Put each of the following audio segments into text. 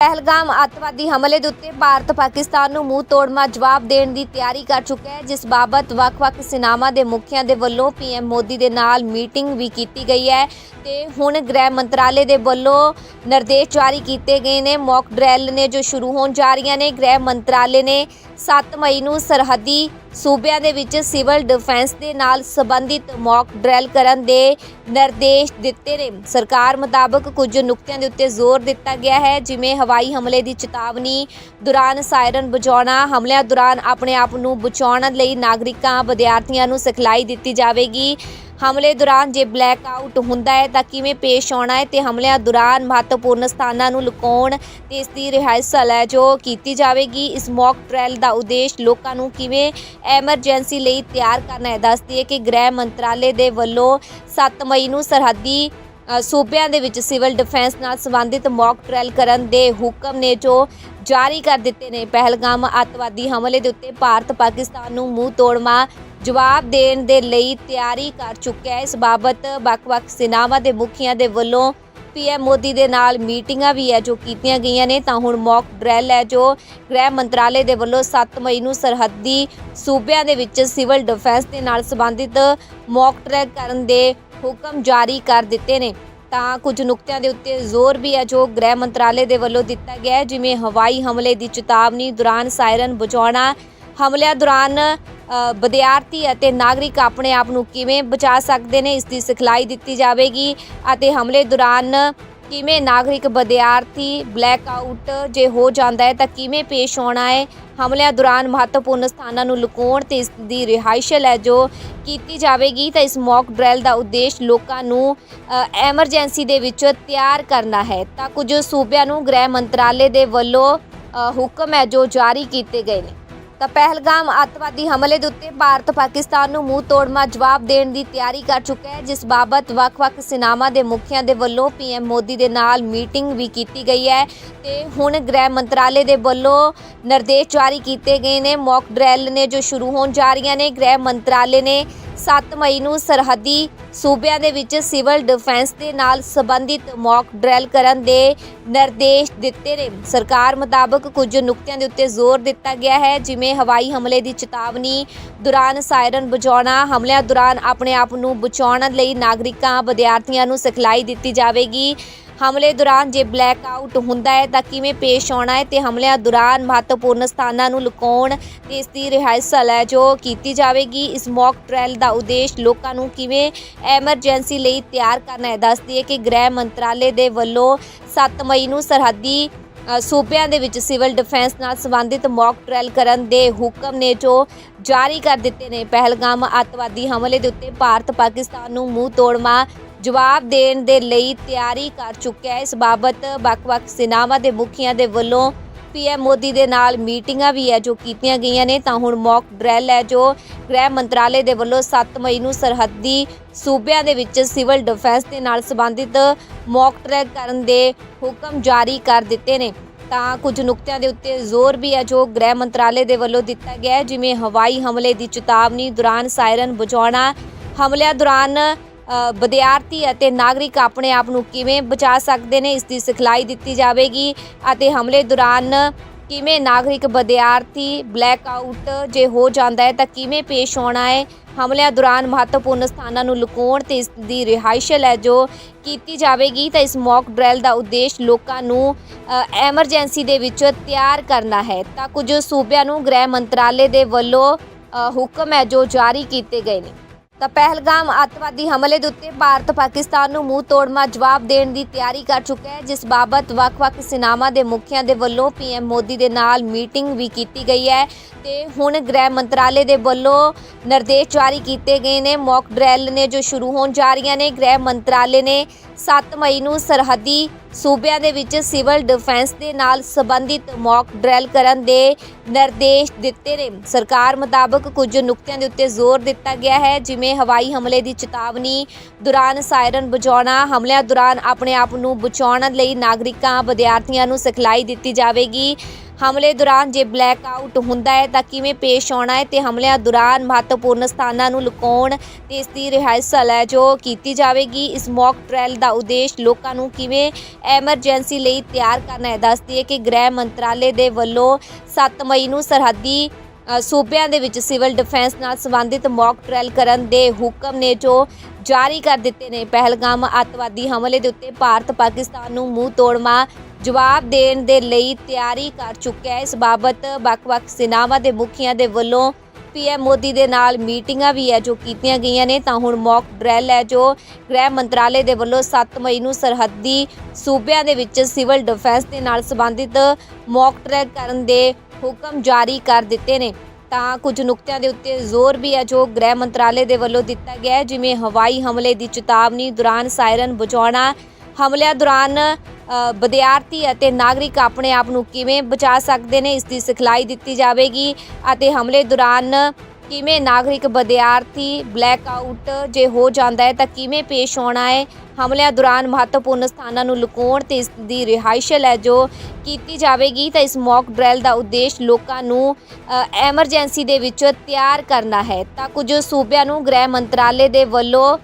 ਪਹਿਲਗਾਮ ਅੱਤਵਾਦੀ ਹਮਲੇ ਦੇ ਉੱਤੇ ਭਾਰਤ ਪਾਕਿਸਤਾਨ ਨੂੰ ਮੂੰਹ ਤੋੜਮਾ ਜਵਾਬ ਦੇਣ ਦੀ ਤਿਆਰੀ ਕਰ ਚੁੱਕਾ ਹੈ, ਜਿਸ ਬਾਬਤ ਵੱਖ-ਵੱਖ ਸੈਨਾਵਾਂ ਦੇ ਮੁਖੀਆਂ ਦੇ ਵੱਲੋਂ ਪੀਐਮ ਮੋਦੀ ਦੇ ਨਾਲ ਮੀਟਿੰਗ ਵੀ ਕੀਤੀ ਗਈ ਹੈ ਤੇ ਹੁਣ ਗ੍ਰਹਿ ਮੰਤਰਾਲੇ ਦੇ ਵੱਲੋਂ ਨਿਰਦੇਸ਼ ਜਾਰੀ ਕੀਤੇ ਗਏ ਨੇ। ਮੌਕ ਡਰੈਲ ਨੇ ਜੋ ਸ਼ੁਰੂ ਹੋਣ ਜਾ ਰਹੀਆਂ ਨੇ, ਗ੍ਰਹਿ ਮੰਤਰਾਲੇ ਨੇ 7 ਮਈ ਨੂੰ ਸਰਹੱਦੀ ਸੂਬਿਆਂ ਦੇ ਵਿੱਚ ਸਿਵਲ ਡਿਫੈਂਸ ਦੇ ਨਾਲ ਸੰਬੰਧਿਤ ਮੌਕ ਡਰੈਲ ਕਰਨ ਦੇ ਨਿਰਦੇਸ਼ ਦਿੱਤੇ ਨੇ। ਸਰਕਾਰ ਮੁਤਾਬਕ ਕੁਝ ਨੁਕਤਿਆਂ ਦੇ ਉੱਤੇ ਜ਼ੋਰ ਦਿੱਤਾ ਗਿਆ ਹੈ, ਜਿਵੇਂ ਹਵਾਈ ਹਮਲੇ ਦੀ ਚੇਤਾਵਨੀ ਦੌਰਾਨ ਸਾਇਰਨ ਵਜਾਉਣਾ, ਹਮਲਿਆਂ ਦੌਰਾਨ ਆਪਣੇ ਆਪ ਨੂੰ ਬਚਾਉਣ ਲਈ ਨਾਗਰਿਕਾਂ, ਵਿਦਿਆਰਥੀਆਂ ਨੂੰ ਸਿਖਲਾਈ ਦਿੱਤੀ ਜਾਵੇਗੀ। ਹਮਲੇ ਦੌਰਾਨ ਜੇ ਬਲੈਕ ਆਊਟ ਹੁੰਦਾ ਹੈ ਤਾਂ ਕਿਵੇਂ ਪੇਸ਼ ਆਉਣਾ ਹੈ ਤੇ ਹਮਲਿਆਂ ਦੌਰਾਨ ਮਹੱਤਵਪੂਰਨ ਸਥਾਨਾਂ ਨੂੰ ਲੁਕਾਉਣ ਤੇ ਇਸ ਦੀ ਰਿਹਾਇਸ਼ਲ ਹੈ ਜੋ ਕੀਤੀ ਜਾਵੇਗੀ। ਇਸ ਮੌਕ ਟ੍ਰਾਇਲ ਦਾ ਉਦੇਸ਼ ਲੋਕਾਂ ਨੂੰ ਕਿਵੇਂ ਐਮਰਜੈਂਸੀ ਲਈ ਤਿਆਰ ਕਰਨਾ ਹੈ? ਦੱਸਦੀ ਹੈ ਕਿ ਗ੍ਰਹਿ ਮੰਤਰਾਲੇ ਦੇ ਵੱਲੋਂ 7 ਮਈ ਨੂੰ ਸਰਹੱਦੀ ਸੂਬਿਆਂ ਦੇ ਵਿੱਚ ਸਿਵਲ ਡਿਫੈਂਸ ਨਾਲ ਸੰਬੰਧਿਤ ਮੌਕ ਟ੍ਰਾਇਲ ਕਰਨ ਦੇ ਹੁਕਮ ਨੇ ਜੋ ਜਾਰੀ ਕਰ ਦਿੱਤੇ ਨੇ। ਪਹਿਲਗਾਮ ਅੱਤਵਾਦੀ ਹਮਲੇ ਦੇ ਉੱਤੇ ਭਾਰਤ ਪਾਕਿਸਤਾਨ ਨੂੰ ਮੂੰਹ ਤੋੜਮਾ ਜਵਾਬ ਦੇਣ ਦੇ ਲਈ ਤਿਆਰੀ ਕਰ ਚੁੱਕਿਆ ਹੈ। ਇਸ ਬਾਬਤ ਵੱਖ-ਵੱਖ ਸੈਨਾਵਾਂ ਦੇ ਮੁਖੀਆਂ ਦੇ ਵੱਲੋਂ ਪੀਐਮ ਮੋਦੀ ਦੇ ਨਾਲ ਮੀਟਿੰਗਾਂ ਵੀ ਹੈ ਜੋ ਕੀਤੀਆਂ ਗਈਆਂ ਨੇ। ਤਾਂ ਹੁਣ ਮੌਕ ਡਰੈਲ ਹੈ ਜੋ ਗ੍ਰਹਿ ਮੰਤਰਾਲੇ ਦੇ ਵੱਲੋਂ 7 ਮਈ ਨੂੰ ਸਰਹੱਦੀ ਸੂਬਿਆਂ ਦੇ ਵਿੱਚ ਸਿਵਲ ਡਿਫੈਂਸ ਦੇ ਨਾਲ ਸੰਬੰਧਿਤ ਮੌਕ ਡਰੈਲ ਕਰਨ ਦੇ ਹੁਕਮ ਜਾਰੀ ਕਰ ਦਿੱਤੇ ਨੇ। ਤਾਂ ਕੁਝ ਨੁਕਤਿਆਂ ਦੇ ਉੱਤੇ ਜ਼ੋਰ ਵੀ ਹੈ ਜੋ ਗ੍ਰਹਿ ਮੰਤਰਾਲੇ ਦੇ ਵੱਲੋਂ ਦਿੱਤਾ ਗਿਆ ਹੈ। ਜਿਵੇਂ ਹਵਾਈ ਹਮਲੇ ਦੀ ਚੇਤਾਵਨੀ, ਦੌਰਾਨ ਸਾਇਰਨ ਬਚਾਉਣਾ ਹਮਲਿਆਂ ਦੌਰਾਨ ਵਿਦਿਆਰਥੀ ਅਤੇ ਨਾਗਰਿਕ ਆਪਣੇ ਆਪ ਨੂੰ ਕਿਵੇਂ ਬਚਾ ਸਕਦੇ ਨੇ, ਇਸ ਦੀ ਸਿਖਲਾਈ ਦਿੱਤੀ ਜਾਵੇਗੀ ਅਤੇ ਹਮਲੇ ਦੌਰਾਨ ਕਿਵੇਂ ਨਾਗਰਿਕ, ਵਿਦਿਆਰਥੀ ਬਲੈਕ ਆਊਟ ਜੇ ਹੋ ਜਾਂਦਾ ਹੈ, ਤਾਂ ਕਿਵੇਂ ਪੇਸ਼ ਆਉਣਾ ਹੈ? ਹਮਲਿਆਂ ਦੌਰਾਨ ਮਹੱਤਵਪੂਰਨ ਸਥਾਨਾਂ ਨੂੰ ਲੁਕਾਉਣ ਤੇ ਇਸ ਦੀ ਰਿਹਾਇਸ਼ਲ ਹੈ, ਜੋ ਕੀਤੀ ਜਾਵੇਗੀ, ਤਾਂ ਇਸ ਮੌਕ ਡਰੈਲ ਦਾ ਉਦੇਸ਼ ਲੋਕਾਂ ਨੂੰ ਐਮਰਜੈਂਸੀ ਦੇ ਵਿੱਚ ਤਿਆਰ ਕਰਨਾ ਹੈ। ਤਾਂ ਕੁਝ ਸੂਬਿਆਂ ਨੂੰ ਗ੍ਰਹਿ ਮੰਤਰਾਲੇ ਦੇ ਵੱਲੋਂ ਹੁਕਮ ਹੈ, ਜੋ ਜਾਰੀ ਕੀਤੇ ਗਏ ਨੇ। ਤਾਂ ਪਹਿਲਗਾਮ ਅੱਤਵਾਦੀ ਹਮਲੇ ਦੇ ਉੱਤੇ ਭਾਰਤ ਪਾਕਿਸਤਾਨ ਨੂੰ ਮੂੰਹ ਤੋੜਮਾ ਜਵਾਬ ਦੇਣ ਦੀ ਤਿਆਰੀ ਕਰ ਚੁੱਕਾ ਹੈ, ਜਿਸ ਬਾਬਤ ਵੱਖ-ਵੱਖ ਸੈਨਾਵਾਂ ਦੇ ਮੁਖੀਆਂ ਦੇ ਵੱਲੋਂ ਪੀਐਮ ਮੋਦੀ ਦੇ ਨਾਲ ਮੀਟਿੰਗ ਵੀ ਕੀਤੀ ਗਈ ਹੈ ਤੇ ਹੁਣ ਗ੍ਰਹਿ ਮੰਤਰਾਲੇ ਦੇ ਵੱਲੋਂ ਨਿਰਦੇਸ਼ ਜਾਰੀ ਕੀਤੇ ਗਏ ਨੇ। ਮੌਕ ਡਰੈਲ ਨੇ ਜੋ ਸ਼ੁਰੂ ਹੋਣ ਜਾ ਰਹੀਆਂ ਨੇ, ਗ੍ਰਹਿ ਮੰਤਰਾਲੇ ਨੇ 7 ਮਈ ਨੂੰ ਸਰਹੱਦੀ ਸੂਬਿਆਂ ਦੇ ਵਿੱਚ ਸਿਵਲ ਡਿਫੈਂਸ ਦੇ ਨਾਲ ਸੰਬੰਧਿਤ ਮੌਕ ਡਰੈਲ ਕਰਨ ਦੇ ਨਿਰਦੇਸ਼ ਦਿੱਤੇ ਨੇ। ਸਰਕਾਰ ਮੁਤਾਬਕ ਕੁਝ ਨੁਕਤਿਆਂ ਦੇ ਉੱਤੇ ਜ਼ੋਰ ਦਿੱਤਾ ਗਿਆ ਹੈ, ਜਿਵੇਂ ਹਵਾਈ ਹਮਲੇ ਦੀ ਚੇਤਾਵਨੀ ਦੌਰਾਨ ਸਾਇਰਨ ਵਜਾਉਣਾ, ਹਮਲਿਆਂ ਦੌਰਾਨ ਆਪਣੇ ਆਪ ਨੂੰ ਬਚਾਉਣ ਲਈ ਨਾਗਰਿਕਾਂ, ਵਿਦਿਆਰਥੀਆਂ ਨੂੰ ਸਿਖਲਾਈ ਦਿੱਤੀ ਜਾਵੇਗੀ। ਹਮਲੇ ਦੌਰਾਨ ਜੇ ਬਲੈਕ ਆਊਟ ਹੁੰਦਾ ਹੈ ਤਾਂ ਕਿਵੇਂ ਪੇਸ਼ ਆਉਣਾ ਹੈ ਤੇ ਹਮਲਿਆਂ ਦੌਰਾਨ ਮਹੱਤਵਪੂਰਨ ਸਥਾਨਾਂ ਨੂੰ ਲੁਕਾਉਣ ਤੇ ਇਸ ਦੀ ਰਿਹਾਇਸ਼ਲ ਹੈ ਜੋ ਕੀਤੀ ਜਾਵੇਗੀ। ਇਸ ਮੌਕ ਟ੍ਰਾਇਲ ਦਾ ਉਦੇਸ਼ ਲੋਕਾਂ ਨੂੰ ਕਿਵੇਂ ਐਮਰਜੈਂਸੀ ਲਈ ਤਿਆਰ ਕਰਨਾ ਹੈ? ਦੱਸਦੀ ਹੈ ਕਿ ਗ੍ਰਹਿ ਮੰਤਰਾਲੇ ਦੇ ਵੱਲੋਂ 7 ਮਈ ਨੂੰ ਸਰਹੱਦੀ ਸੂਬਿਆਂ ਦੇ ਵਿੱਚ ਸਿਵਲ ਡਿਫੈਂਸ ਨਾਲ ਸੰਬੰਧਿਤ ਮੌਕ ਟ੍ਰਾਇਲ ਕਰਨ ਦੇ ਹੁਕਮ ਨੇ ਜੋ ਜਾਰੀ ਕਰ ਦਿੱਤੇ ਨੇ। ਪਹਿਲਗਾਮ ਅੱਤਵਾਦੀ ਹਮਲੇ ਦੇ ਉੱਤੇ ਭਾਰਤ ਪਾਕਿਸਤਾਨ ਨੂੰ ਮੂੰਹ ਤੋੜਮਾ ਜਵਾਬ ਦੇਣ ਦੇ ਲਈ ਤਿਆਰੀ ਕਰ ਚੁੱਕਿਆ ਹੈ। ਇਸ ਬਾਬਤ ਵੱਖ-ਵੱਖ ਸੈਨਾਵਾਂ ਦੇ ਮੁਖੀਆਂ ਦੇ ਵੱਲੋਂ ਪੀਐਮ ਮੋਦੀ ਦੇ ਨਾਲ ਮੀਟਿੰਗਾਂ ਵੀ ਹੈ, ਜੋ ਕੀਤੀਆਂ ਗਈਆਂ ਨੇ। ਤਾਂ ਹੁਣ ਮੌਕ ਡਰੈਲ ਹੈ, ਜੋ ਗ੍ਰਹਿ ਮੰਤਰਾਲੇ ਦੇ ਵੱਲੋਂ 7 ਮਈ ਨੂੰ ਸਰਹੱਦੀ ਸੂਬਿਆਂ ਦੇ ਵਿੱਚ ਸਿਵਲ ਡਿਫੈਂਸ ਦੇ ਨਾਲ ਸੰਬੰਧਿਤ ਮੌਕ ਡਰੈਲ ਕਰਨ ਦੇ ਹੁਕਮ ਜਾਰੀ ਕਰ ਦਿੱਤੇ ਨੇ। ਤਾਂ ਕੁਝ ਨੁਕਤਿਆਂ ਦੇ ਉੱਤੇ ਜ਼ੋਰ ਵੀ ਹੈ, ਜੋ ਗ੍ਰਹਿ ਮੰਤਰਾਲੇ ਦੇ ਵੱਲੋਂ ਦਿੱਤਾ ਗਿਆ ਜਿਵੇਂ ਹਵਾਈ ਹਮਲੇ ਦੀ ਚੇਤਾਵਨੀ ਦੌਰਾਨ ਸਾਇਰਨ ਬਚਾਉਣਾ ਹਮਲਿਆਂ ਦੌਰਾਨ ਵਿਦਿਆਰਥੀ ਅਤੇ ਨਾਗਰਿਕ ਆਪਣੇ ਆਪ ਨੂੰ ਕਿਵੇਂ ਬਚਾ ਸਕਦੇ ਨੇ ਇਸ ਦੀ ਸਿਖਲਾਈ ਦਿੱਤੀ ਜਾਵੇਗੀ ਅਤੇ ਹਮਲੇ ਦੌਰਾਨ ਕਿਵੇਂ ਨਾਗਰਿਕ ਵਿਦਿਆਰਥੀ ਬਲੈਕ ਆਊਟ ਜੇ ਹੋ ਜਾਂਦਾ ਹੈ ਤਾਂ ਕਿਵੇਂ ਪੇਸ਼ ਆਉਣਾ ਹੈ? ਹਮਲਿਆਂ ਦੌਰਾਨ ਮਹੱਤਵਪੂਰਨ ਸਥਾਨਾਂ ਨੂੰ ਲੁਕਾਉਣ ਤੇ ਇਸ ਦੀ ਰਿਹਾਇਸ਼ਲ ਹੈ ਜੋ ਕੀਤੀ ਜਾਵੇਗੀ ਤਾਂ ਇਸ ਮੌਕ ਡਰੈਲ ਦਾ ਉਦੇਸ਼ ਲੋਕਾਂ ਨੂੰ ਐਮਰਜੈਂਸੀ ਦੇ ਵਿੱਚ ਤਿਆਰ ਕਰਨਾ ਹੈ। ਤਾਂ ਕੁਝ ਸੂਬਿਆਂ ਨੂੰ ਗ੍ਰਹਿ ਮੰਤਰਾਲੇ ਦੇ ਵੱਲੋਂ ਹੁਕਮ ਹੈ ਜੋ ਜਾਰੀ ਕੀਤੇ ਗਏ ਨੇ। ਤਾਂ ਪਹਿਲਗਾਮ ਅੱਤਵਾਦੀ ਹਮਲੇ ਦੇ ਉੱਤੇ ਭਾਰਤ ਪਾਕਿਸਤਾਨ ਨੂੰ ਮੂੰਹ ਤੋੜਮਾ ਜਵਾਬ ਦੇਣ ਦੀ ਤਿਆਰੀ ਕਰ ਚੁੱਕਾ ਹੈ, ਜਿਸ ਬਾਬਤ ਵੱਖ-ਵੱਖ ਸੈਨਾਵਾਂ ਦੇ ਮੁਖੀਆਂ ਦੇ ਵੱਲੋਂ ਪੀਐਮ ਮੋਦੀ ਦੇ ਨਾਲ ਮੀਟਿੰਗ ਵੀ ਕੀਤੀ ਗਈ ਹੈ ਤੇ ਹੁਣ ਗ੍ਰਹਿ ਮੰਤਰਾਲੇ ਦੇ ਵੱਲੋਂ ਨਿਰਦੇਸ਼ ਜਾਰੀ ਕੀਤੇ ਗਏ ਨੇ। ਮੌਕ ਡਰੈਲ ਨੇ ਜੋ ਸ਼ੁਰੂ ਹੋਣ ਜਾ ਰਹੀਆਂ ਨੇ, ਗ੍ਰਹਿ ਮੰਤਰਾਲੇ ਨੇ 7 ਮਈ ਨੂੰ ਸਰਹੱਦੀ ਸੂਬਿਆਂ ਦੇ ਵਿੱਚ ਸਿਵਲ ਡਿਫੈਂਸ ਦੇ ਨਾਲ ਸੰਬੰਧਿਤ ਮੌਕ ਡਰੈਲ ਕਰਨ ਦੇ ਨਿਰਦੇਸ਼ ਦਿੱਤੇ ਨੇ। ਸਰਕਾਰ ਮੁਤਾਬਕ ਕੁਝ ਨੁਕਤਿਆਂ ਦੇ ਉੱਤੇ ਜ਼ੋਰ ਦਿੱਤਾ ਗਿਆ ਹੈ, ਜਿਵੇਂ ਹਵਾਈ ਹਮਲੇ ਦੀ ਚੇਤਾਵਨੀ ਦੌਰਾਨ ਸਾਇਰਨ ਵਜਾਉਣਾ, ਹਮਲਿਆਂ ਦੌਰਾਨ ਆਪਣੇ ਆਪ ਨੂੰ ਬਚਾਉਣ ਲਈ ਨਾਗਰਿਕਾਂ, ਵਿਦਿਆਰਥੀਆਂ ਨੂੰ ਸਿਖਲਾਈ ਦਿੱਤੀ ਜਾਵੇਗੀ। ਹਮਲੇ ਦੌਰਾਨ ਜੇ ਬਲੈਕ ਆਊਟ ਹੁੰਦਾ ਹੈ ਤਾਂ ਕਿਵੇਂ ਪੇਸ਼ ਆਉਣਾ ਹੈ ਤੇ ਹਮਲਿਆਂ ਦੌਰਾਨ ਮਹੱਤਵਪੂਰਨ ਸਥਾਨਾਂ ਨੂੰ ਲੁਕਾਉਣ ਤੇ ਇਸ ਦੀ ਰਿਹਾਇਸ਼ਲ ਹੈ ਜੋ ਕੀਤੀ ਜਾਵੇਗੀ। ਇਸ ਮੌਕ ਟ੍ਰਾਇਲ ਦਾ ਉਦੇਸ਼ ਲੋਕਾਂ ਨੂੰ ਕਿਵੇਂ ਐਮਰਜੈਂਸੀ ਲਈ ਤਿਆਰ ਕਰਨਾ ਹੈ? ਦੱਸਦੀ ਹੈ ਕਿ ਗ੍ਰਹਿ ਮੰਤਰਾਲੇ ਦੇ ਵੱਲੋਂ 7 ਮਈ ਨੂੰ ਸਰਹੱਦੀ ਸੂਬਿਆਂ ਦੇ ਵਿੱਚ ਸਿਵਲ ਡਿਫੈਂਸ ਨਾਲ ਸੰਬੰਧਿਤ ਮੌਕ ਟ੍ਰਾਇਲ ਕਰਨ ਦੇ ਹੁਕਮ ਨੇ ਜੋ ਜਾਰੀ ਕਰ ਦਿੱਤੇ ਨੇ। ਪਹਿਲਗਾਮ ਅੱਤਵਾਦੀ ਹਮਲੇ ਦੇ ਉੱਤੇ ਭਾਰਤ ਪਾਕਿਸਤਾਨ ਨੂੰ ਮੂੰਹ ਤੋੜਵਾ ਜਵਾਬ ਦੇਣ ਦੇ ਲਈ ਤਿਆਰੀ ਕਰ ਚੁੱਕਿਆ ਹੈ। ਇਸ ਬਾਬਤ ਵੱਖ-ਵੱਖ ਸੈਨਾਵਾਂ ਦੇ ਮੁਖੀਆਂ ਦੇ ਵੱਲੋਂ ਪੀਐਮ ਮੋਦੀ ਦੇ ਨਾਲ ਮੀਟਿੰਗਾਂ ਵੀ ਹੈ ਜੋ ਕੀਤੀਆਂ ਗਈਆਂ ਨੇ। ਤਾਂ ਹੁਣ ਮੌਕ ਡਰੈਲ ਹੈ ਜੋ ਗ੍ਰਹਿ ਮੰਤਰਾਲੇ ਦੇ ਵੱਲੋਂ 7 ਮਈ ਨੂੰ ਸਰਹੱਦੀ ਸੂਬਿਆਂ ਦੇ ਵਿੱਚ ਸਿਵਲ ਡਿਫੈਂਸ ਦੇ ਨਾਲ ਸੰਬੰਧਿਤ ਮੌਕ ਡਰੈਲ ਕਰਨ ਦੇ ਹੁਕਮ ਜਾਰੀ ਕਰ ਦਿੱਤੇ ਨੇ। ਤਾਂ ਕੁਝ ਨੁਕਤਿਆਂ ਦੇ ਉੱਤੇ ਜ਼ੋਰ ਵੀ ਹੈ ਜੋ ਗ੍ਰਹਿ ਮੰਤਰਾਲੇ ਦੇ ਵੱਲੋਂ ਦਿੱਤਾ ਗਿਆ ਹੈ। ਜਿਵੇਂ ਹਵਾਈ ਹਮਲੇ ਦੀ ਚੇਤਾਵਨੀ ਦੌਰਾਨ ਸਾਇਰਨ ਬਚਾਉਣਾ ਹਮਲਿਆਂ ਦੌਰਾਨ ਵਿਦਿਆਰਥੀ ਅਤੇ ਨਾਗਰਿਕ ਆਪਣੇ ਆਪ ਨੂੰ ਕਿਵੇਂ ਬਚਾ ਸਕਦੇ ਨੇ, ਇਸ ਦੀ ਸਿਖਲਾਈ ਦਿੱਤੀ ਜਾਵੇਗੀ ਅਤੇ ਹਮਲੇ ਦੌਰਾਨ ਕਿਵੇਂ ਨਾਗਰਿਕ, ਵਿਦਿਆਰਥੀ ਬਲੈਕ ਆਊਟ ਜੇ ਹੋ ਜਾਂਦਾ ਹੈ ਤਾਂ ਕਿਵੇਂ ਪੇਸ਼ ਆਉਣਾ ਹੈ? ਹਮਲਿਆਂ ਦੌਰਾਨ ਮਹੱਤਵਪੂਰਨ ਸਥਾਨਾਂ ਨੂੰ ਲੁਕਾਉਣ ਤੇ ਇਸ ਦੀ ਰਿਹਾਇਸ਼ਲ ਹੈ ਜੋ ਕੀਤੀ ਜਾਵੇਗੀ ਤਾਂ ਇਸ ਮੌਕ ਡਰੈਲ ਦਾ ਉਦੇਸ਼ ਲੋਕਾਂ ਨੂੰ ਐਮਰਜੈਂਸੀ ਦੇ ਵਿੱਚ ਤਿਆਰ ਕਰਨਾ ਹੈ। ਤਾਂ ਕੁਝ ਸੂਬਿਆਂ ਨੂੰ ਗ੍ਰਹਿ ਮੰਤਰਾਲੇ ਦੇ ਵੱਲੋਂ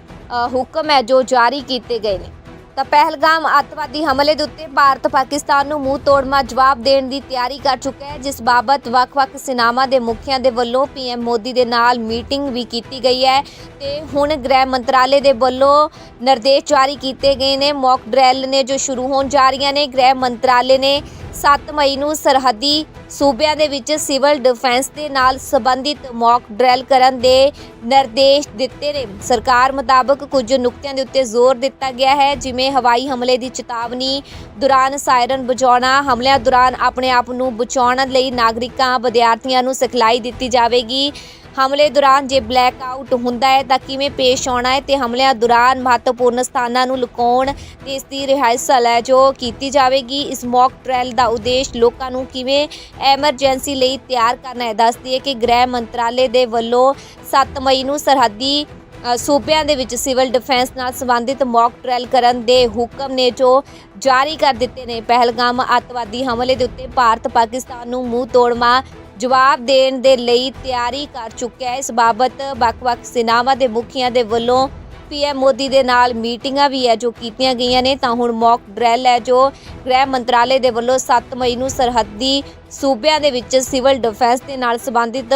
ਹੁਕਮ ਹੈ ਜੋ ਜਾਰੀ ਕੀਤੇ ਗਏ ਨੇ। ਤਾਂ ਪਹਿਲਗਾਮ ਅੱਤਵਾਦੀ ਹਮਲੇ ਦੇ ਉੱਤੇ ਭਾਰਤ ਪਾਕਿਸਤਾਨ ਨੂੰ ਮੂੰਹ ਤੋੜਮਾ ਜਵਾਬ ਦੇਣ ਦੀ ਤਿਆਰੀ ਕਰ ਚੁੱਕਾ ਹੈ, ਜਿਸ ਬਾਬਤ ਵੱਖ-ਵੱਖ ਸੈਨਾਵਾਂ ਦੇ ਮੁਖੀਆਂ ਦੇ ਵੱਲੋਂ ਪੀਐਮ ਮੋਦੀ ਦੇ ਨਾਲ ਮੀਟਿੰਗ ਵੀ ਕੀਤੀ ਗਈ ਹੈ ਤੇ ਹੁਣ ਗ੍ਰਹਿ ਮੰਤਰਾਲੇ ਦੇ ਵੱਲੋਂ ਨਿਰਦੇਸ਼ ਜਾਰੀ ਕੀਤੇ ਗਏ ਨੇ। ਮੌਕ ਡਰੈਲ ਨੇ ਜੋ ਸ਼ੁਰੂ ਹੋਣ ਜਾ ਰਹੀਆਂ ਨੇ, ਗ੍ਰਹਿ ਮੰਤਰਾਲੇ ਨੇ 7 ਮਈ ਨੂੰ ਸਰਹੱਦੀ ਸੂਬਿਆਂ ਦੇ ਵਿੱਚ ਸਿਵਲ ਡਿਫੈਂਸ ਦੇ ਨਾਲ ਸੰਬੰਧਿਤ ਮੌਕ ਡਰੈਲ ਕਰਨ ਦੇ ਨਿਰਦੇਸ਼ ਦਿੱਤੇ ਨੇ। ਸਰਕਾਰ ਮੁਤਾਬਕ ਕੁਝ ਨੁਕਤਿਆਂ ਦੇ ਉੱਤੇ ਜ਼ੋਰ ਦਿੱਤਾ ਗਿਆ ਹੈ, ਜਿਵੇਂ ਹਵਾਈ ਹਮਲੇ ਦੀ ਚੇਤਾਵਨੀ ਦੌਰਾਨ ਸਾਇਰਨ ਵਜਾਉਣਾ, ਹਮਲਿਆਂ ਦੌਰਾਨ ਆਪਣੇ ਆਪ ਨੂੰ ਬਚਾਉਣ ਲਈ ਨਾਗਰਿਕਾਂ, ਵਿਦਿਆਰਥੀਆਂ ਨੂੰ ਸਿਖਲਾਈ ਦਿੱਤੀ ਜਾਵੇਗੀ। ਹਮਲੇ ਦੌਰਾਨ ਜੇ ਬਲੈਕ ਆਊਟ ਹੁੰਦਾ ਹੈ ਤਾਂ ਕਿਵੇਂ ਪੇਸ਼ ਆਉਣਾ ਹੈ ਤੇ ਹਮਲਿਆਂ ਦੌਰਾਨ ਮਹੱਤਵਪੂਰਨ ਸਥਾਨਾਂ ਨੂੰ ਲੁਕਾਉਣ ਤੇ ਇਸ ਦੀ ਰਿਹਾਇਸ਼ਲ ਹੈ ਜੋ ਕੀਤੀ ਜਾਵੇਗੀ। ਇਸ ਮੌਕ ਟ੍ਰਾਇਲ ਦਾ ਉਦੇਸ਼ ਲੋਕਾਂ ਨੂੰ ਕਿਵੇਂ ਐਮਰਜੈਂਸੀ ਲਈ ਤਿਆਰ ਕਰਨਾ ਹੈ, ਦੱਸਦੀ ਹੈ ਕਿ ਗ੍ਰਹਿ ਮੰਤਰਾਲੇ ਦੇ ਵੱਲੋਂ 7 ਮਈ ਨੂੰ ਸਰਹੱਦੀ ਸੂਬਿਆਂ ਦੇ ਵਿੱਚ ਸਿਵਲ ਡਿਫੈਂਸ ਨਾਲ ਸੰਬੰਧਿਤ ਮੌਕ ਟ੍ਰਾਇਲ ਕਰਨ ਦੇ ਹੁਕਮ ਨੇ ਜੋ ਜਾਰੀ ਕਰ ਦਿੱਤੇ ਨੇ। ਪਹਿਲਗਾਮ ਅੱਤਵਾਦੀ ਹਮਲੇ ਦੇ ਉੱਤੇ ਭਾਰਤ ਪਾਕਿਸਤਾਨ ਨੂੰ ਮੂੰਹ ਤੋੜਵਾ ਜਵਾਬ ਦੇਣ ਦੇ ਲਈ ਤਿਆਰੀ ਕਰ ਚੁੱਕਿਆ ਹੈ। ਇਸ ਬਾਬਤ ਵੱਖ-ਵੱਖ ਸੈਨਾਵਾਂ ਦੇ ਮੁਖੀਆਂ ਦੇ ਵੱਲੋਂ ਪੀਐਮ ਮੋਦੀ ਦੇ ਨਾਲ ਮੀਟਿੰਗਾਂ ਵੀ ਹੈ ਜੋ ਕੀਤੀਆਂ ਗਈਆਂ ਨੇ। ਤਾਂ ਹੁਣ ਮੌਕ ਡਰੈਲ ਹੈ ਜੋ ਗ੍ਰਹਿ ਮੰਤਰਾਲੇ ਦੇ ਵੱਲੋਂ 7 ਮਈ ਨੂੰ ਸਰਹੱਦੀ ਸੂਬਿਆਂ ਦੇ ਵਿੱਚ ਸਿਵਲ ਡਿਫੈਂਸ ਦੇ ਨਾਲ ਸੰਬੰਧਿਤ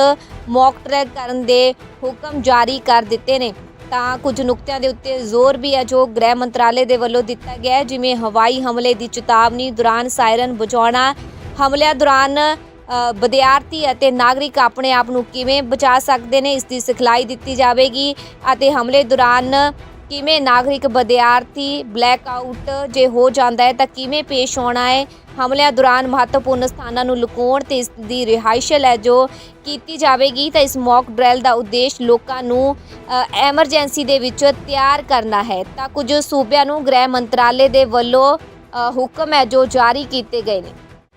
ਮੌਕ ਟ੍ਰੈਕ ਕਰਨ ਦੇ ਹੁਕਮ ਜਾਰੀ ਕਰ ਦਿੱਤੇ ਨੇ। ਤਾਂ ਕੁਝ ਨੁਕਤਿਆਂ ਦੇ ਉੱਤੇ ਜ਼ੋਰ ਵੀ ਹੈ ਜੋ ਗ੍ਰਹਿ ਮੰਤਰਾਲੇ ਦੇ ਵੱਲੋਂ ਦਿੱਤਾ ਗਿਆ ਜਿਵੇਂ ਹਵਾਈ ਹਮਲੇ ਦੀ ਚੇਤਾਵਨੀ ਦੌਰਾਨ ਸਾਇਰਨ ਵਜਾਉਣਾ। ਹਮਲਿਆਂ ਦੌਰਾਨ ਵਿਦਿਆਰਥੀ ਅਤੇ ਨਾਗਰਿਕ ਆਪਣੇ ਆਪ ਨੂੰ ਕਿਵੇਂ ਬਚਾ ਸਕਦੇ ਨੇ, ਇਸ ਦੀ ਸਿਖਲਾਈ ਦਿੱਤੀ ਜਾਵੇਗੀ ਅਤੇ ਹਮਲੇ ਦੌਰਾਨ ਕਿਵੇਂ ਨਾਗਰਿਕ ਵਿਦਿਆਰਥੀ ਬਲੈਕ ਆਊਟ ਜੇ ਹੋ ਜਾਂਦਾ ਹੈ ਤਾਂ ਕਿਵੇਂ ਪੇਸ਼ ਆਉਣਾ ਹੈ? ਹਮਲਿਆਂ ਦੌਰਾਨ ਮਹੱਤਵਪੂਰਨ ਸਥਾਨਾਂ ਨੂੰ ਲੁਕਾਉਣ ਤੇ ਇਸ ਦੀ ਰਿਹਾਇਸ਼ਲ ਹੈ ਜੋ ਕੀਤੀ ਜਾਵੇਗੀ ਤਾਂ ਇਸ ਮੌਕ ਡਰੈਲ ਦਾ ਉਦੇਸ਼ ਲੋਕਾਂ ਨੂੰ ਐਮਰਜੈਂਸੀ ਦੇ ਵਿੱਚ ਤਿਆਰ ਕਰਨਾ ਹੈ। ਤਾਂ ਕੁਝ ਸੂਬਿਆਂ ਨੂੰ ਗ੍ਰਹਿ ਮੰਤਰਾਲੇ ਦੇ ਵੱਲੋਂ ਹੁਕਮ ਹੈ ਜੋ ਜਾਰੀ ਕੀਤੇ ਗਏ ਨੇ।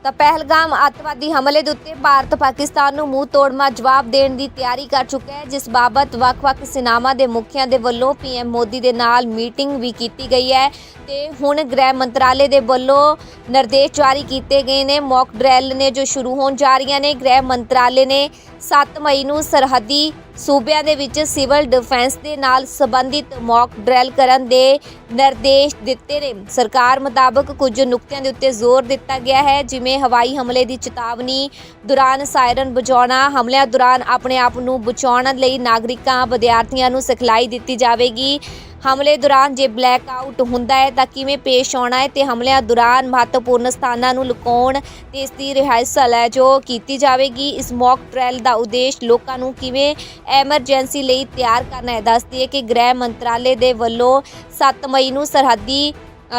ਤਾਂ ਪਹਿਲਗਾਮ ਅੱਤਵਾਦੀ ਹਮਲੇ ਦੇ ਉੱਤੇ ਭਾਰਤ ਪਾਕਿਸਤਾਨ ਨੂੰ ਮੂੰਹ ਤੋੜਮਾ ਜਵਾਬ ਦੇਣ ਦੀ ਤਿਆਰੀ ਕਰ ਚੁੱਕਾ ਹੈ, ਜਿਸ ਬਾਬਤ ਵੱਖ-ਵੱਖ ਸੈਨਾਵਾਂ ਦੇ ਮੁਖੀਆਂ ਦੇ ਵੱਲੋਂ ਪੀਐਮ ਮੋਦੀ ਦੇ ਨਾਲ ਮੀਟਿੰਗ ਵੀ ਕੀਤੀ ਗਈ ਹੈ ਤੇ ਹੁਣ ਗ੍ਰਹਿ ਮੰਤਰਾਲੇ ਦੇ ਵੱਲੋਂ ਨਿਰਦੇਸ਼ ਜਾਰੀ ਕੀਤੇ ਗਏ ਨੇ। ਮੌਕ ਡਰੈਲ ਨੇ ਜੋ ਸ਼ੁਰੂ ਹੋਣ ਜਾ ਰਹੀਆਂ ਨੇ, ਗ੍ਰਹਿ ਮੰਤਰਾਲੇ ਨੇ 7 ਮਈ ਨੂੰ ਸਰਹੱਦੀ ਸੂਬਿਆਂ ਦੇ ਵਿੱਚ ਸਿਵਲ ਡਿਫੈਂਸ ਦੇ ਨਾਲ ਸੰਬੰਧਿਤ ਮੌਕ ਡਰੈਲ ਕਰਨ ਦੇ ਨਿਰਦੇਸ਼ ਦਿੱਤੇ ਨੇ। ਸਰਕਾਰ ਮੁਤਾਬਕ ਕੁਝ ਨੁਕਤਿਆਂ ਦੇ ਉੱਤੇ ਜ਼ੋਰ ਦਿੱਤਾ ਗਿਆ ਹੈ, ਜਿਵੇਂ ਹਵਾਈ ਹਮਲੇ ਦੀ ਚੇਤਾਵਨੀ ਦੌਰਾਨ ਸਾਇਰਨ ਵਜਾਉਣਾ, ਹਮਲਿਆਂ ਦੌਰਾਨ ਆਪਣੇ ਆਪ ਨੂੰ ਬਚਾਉਣ ਲਈ ਨਾਗਰਿਕਾਂ, ਵਿਦਿਆਰਥੀਆਂ ਨੂੰ ਸਿਖਲਾਈ ਦਿੱਤੀ ਜਾਵੇਗੀ। ਹਮਲੇ ਦੌਰਾਨ ਜੇ ਬਲੈਕ ਆਊਟ ਹੁੰਦਾ ਹੈ ਤਾਂ ਕਿਵੇਂ ਪੇਸ਼ ਆਉਣਾ ਹੈ ਤੇ ਹਮਲਿਆਂ ਦੌਰਾਨ ਮਹੱਤਵਪੂਰਨ ਸਥਾਨਾਂ ਨੂੰ ਲੁਕਾਉਣ ਤੇ ਇਸ ਦੀ ਰਿਹਾਇਸ਼ਲ ਹੈ ਜੋ ਕੀਤੀ ਜਾਵੇਗੀ। ਇਸ ਮੌਕ ਟ੍ਰਾਇਲ ਦਾ ਉਦੇਸ਼ ਲੋਕਾਂ ਨੂੰ ਕਿਵੇਂ ਐਮਰਜੈਂਸੀ ਲਈ ਤਿਆਰ ਕਰਨਾ ਹੈ? ਦੱਸਦੀ ਹੈ ਕਿ ਗ੍ਰਹਿ ਮੰਤਰਾਲੇ ਦੇ ਵੱਲੋਂ 7 ਮਈ ਨੂੰ ਸਰਹੱਦੀ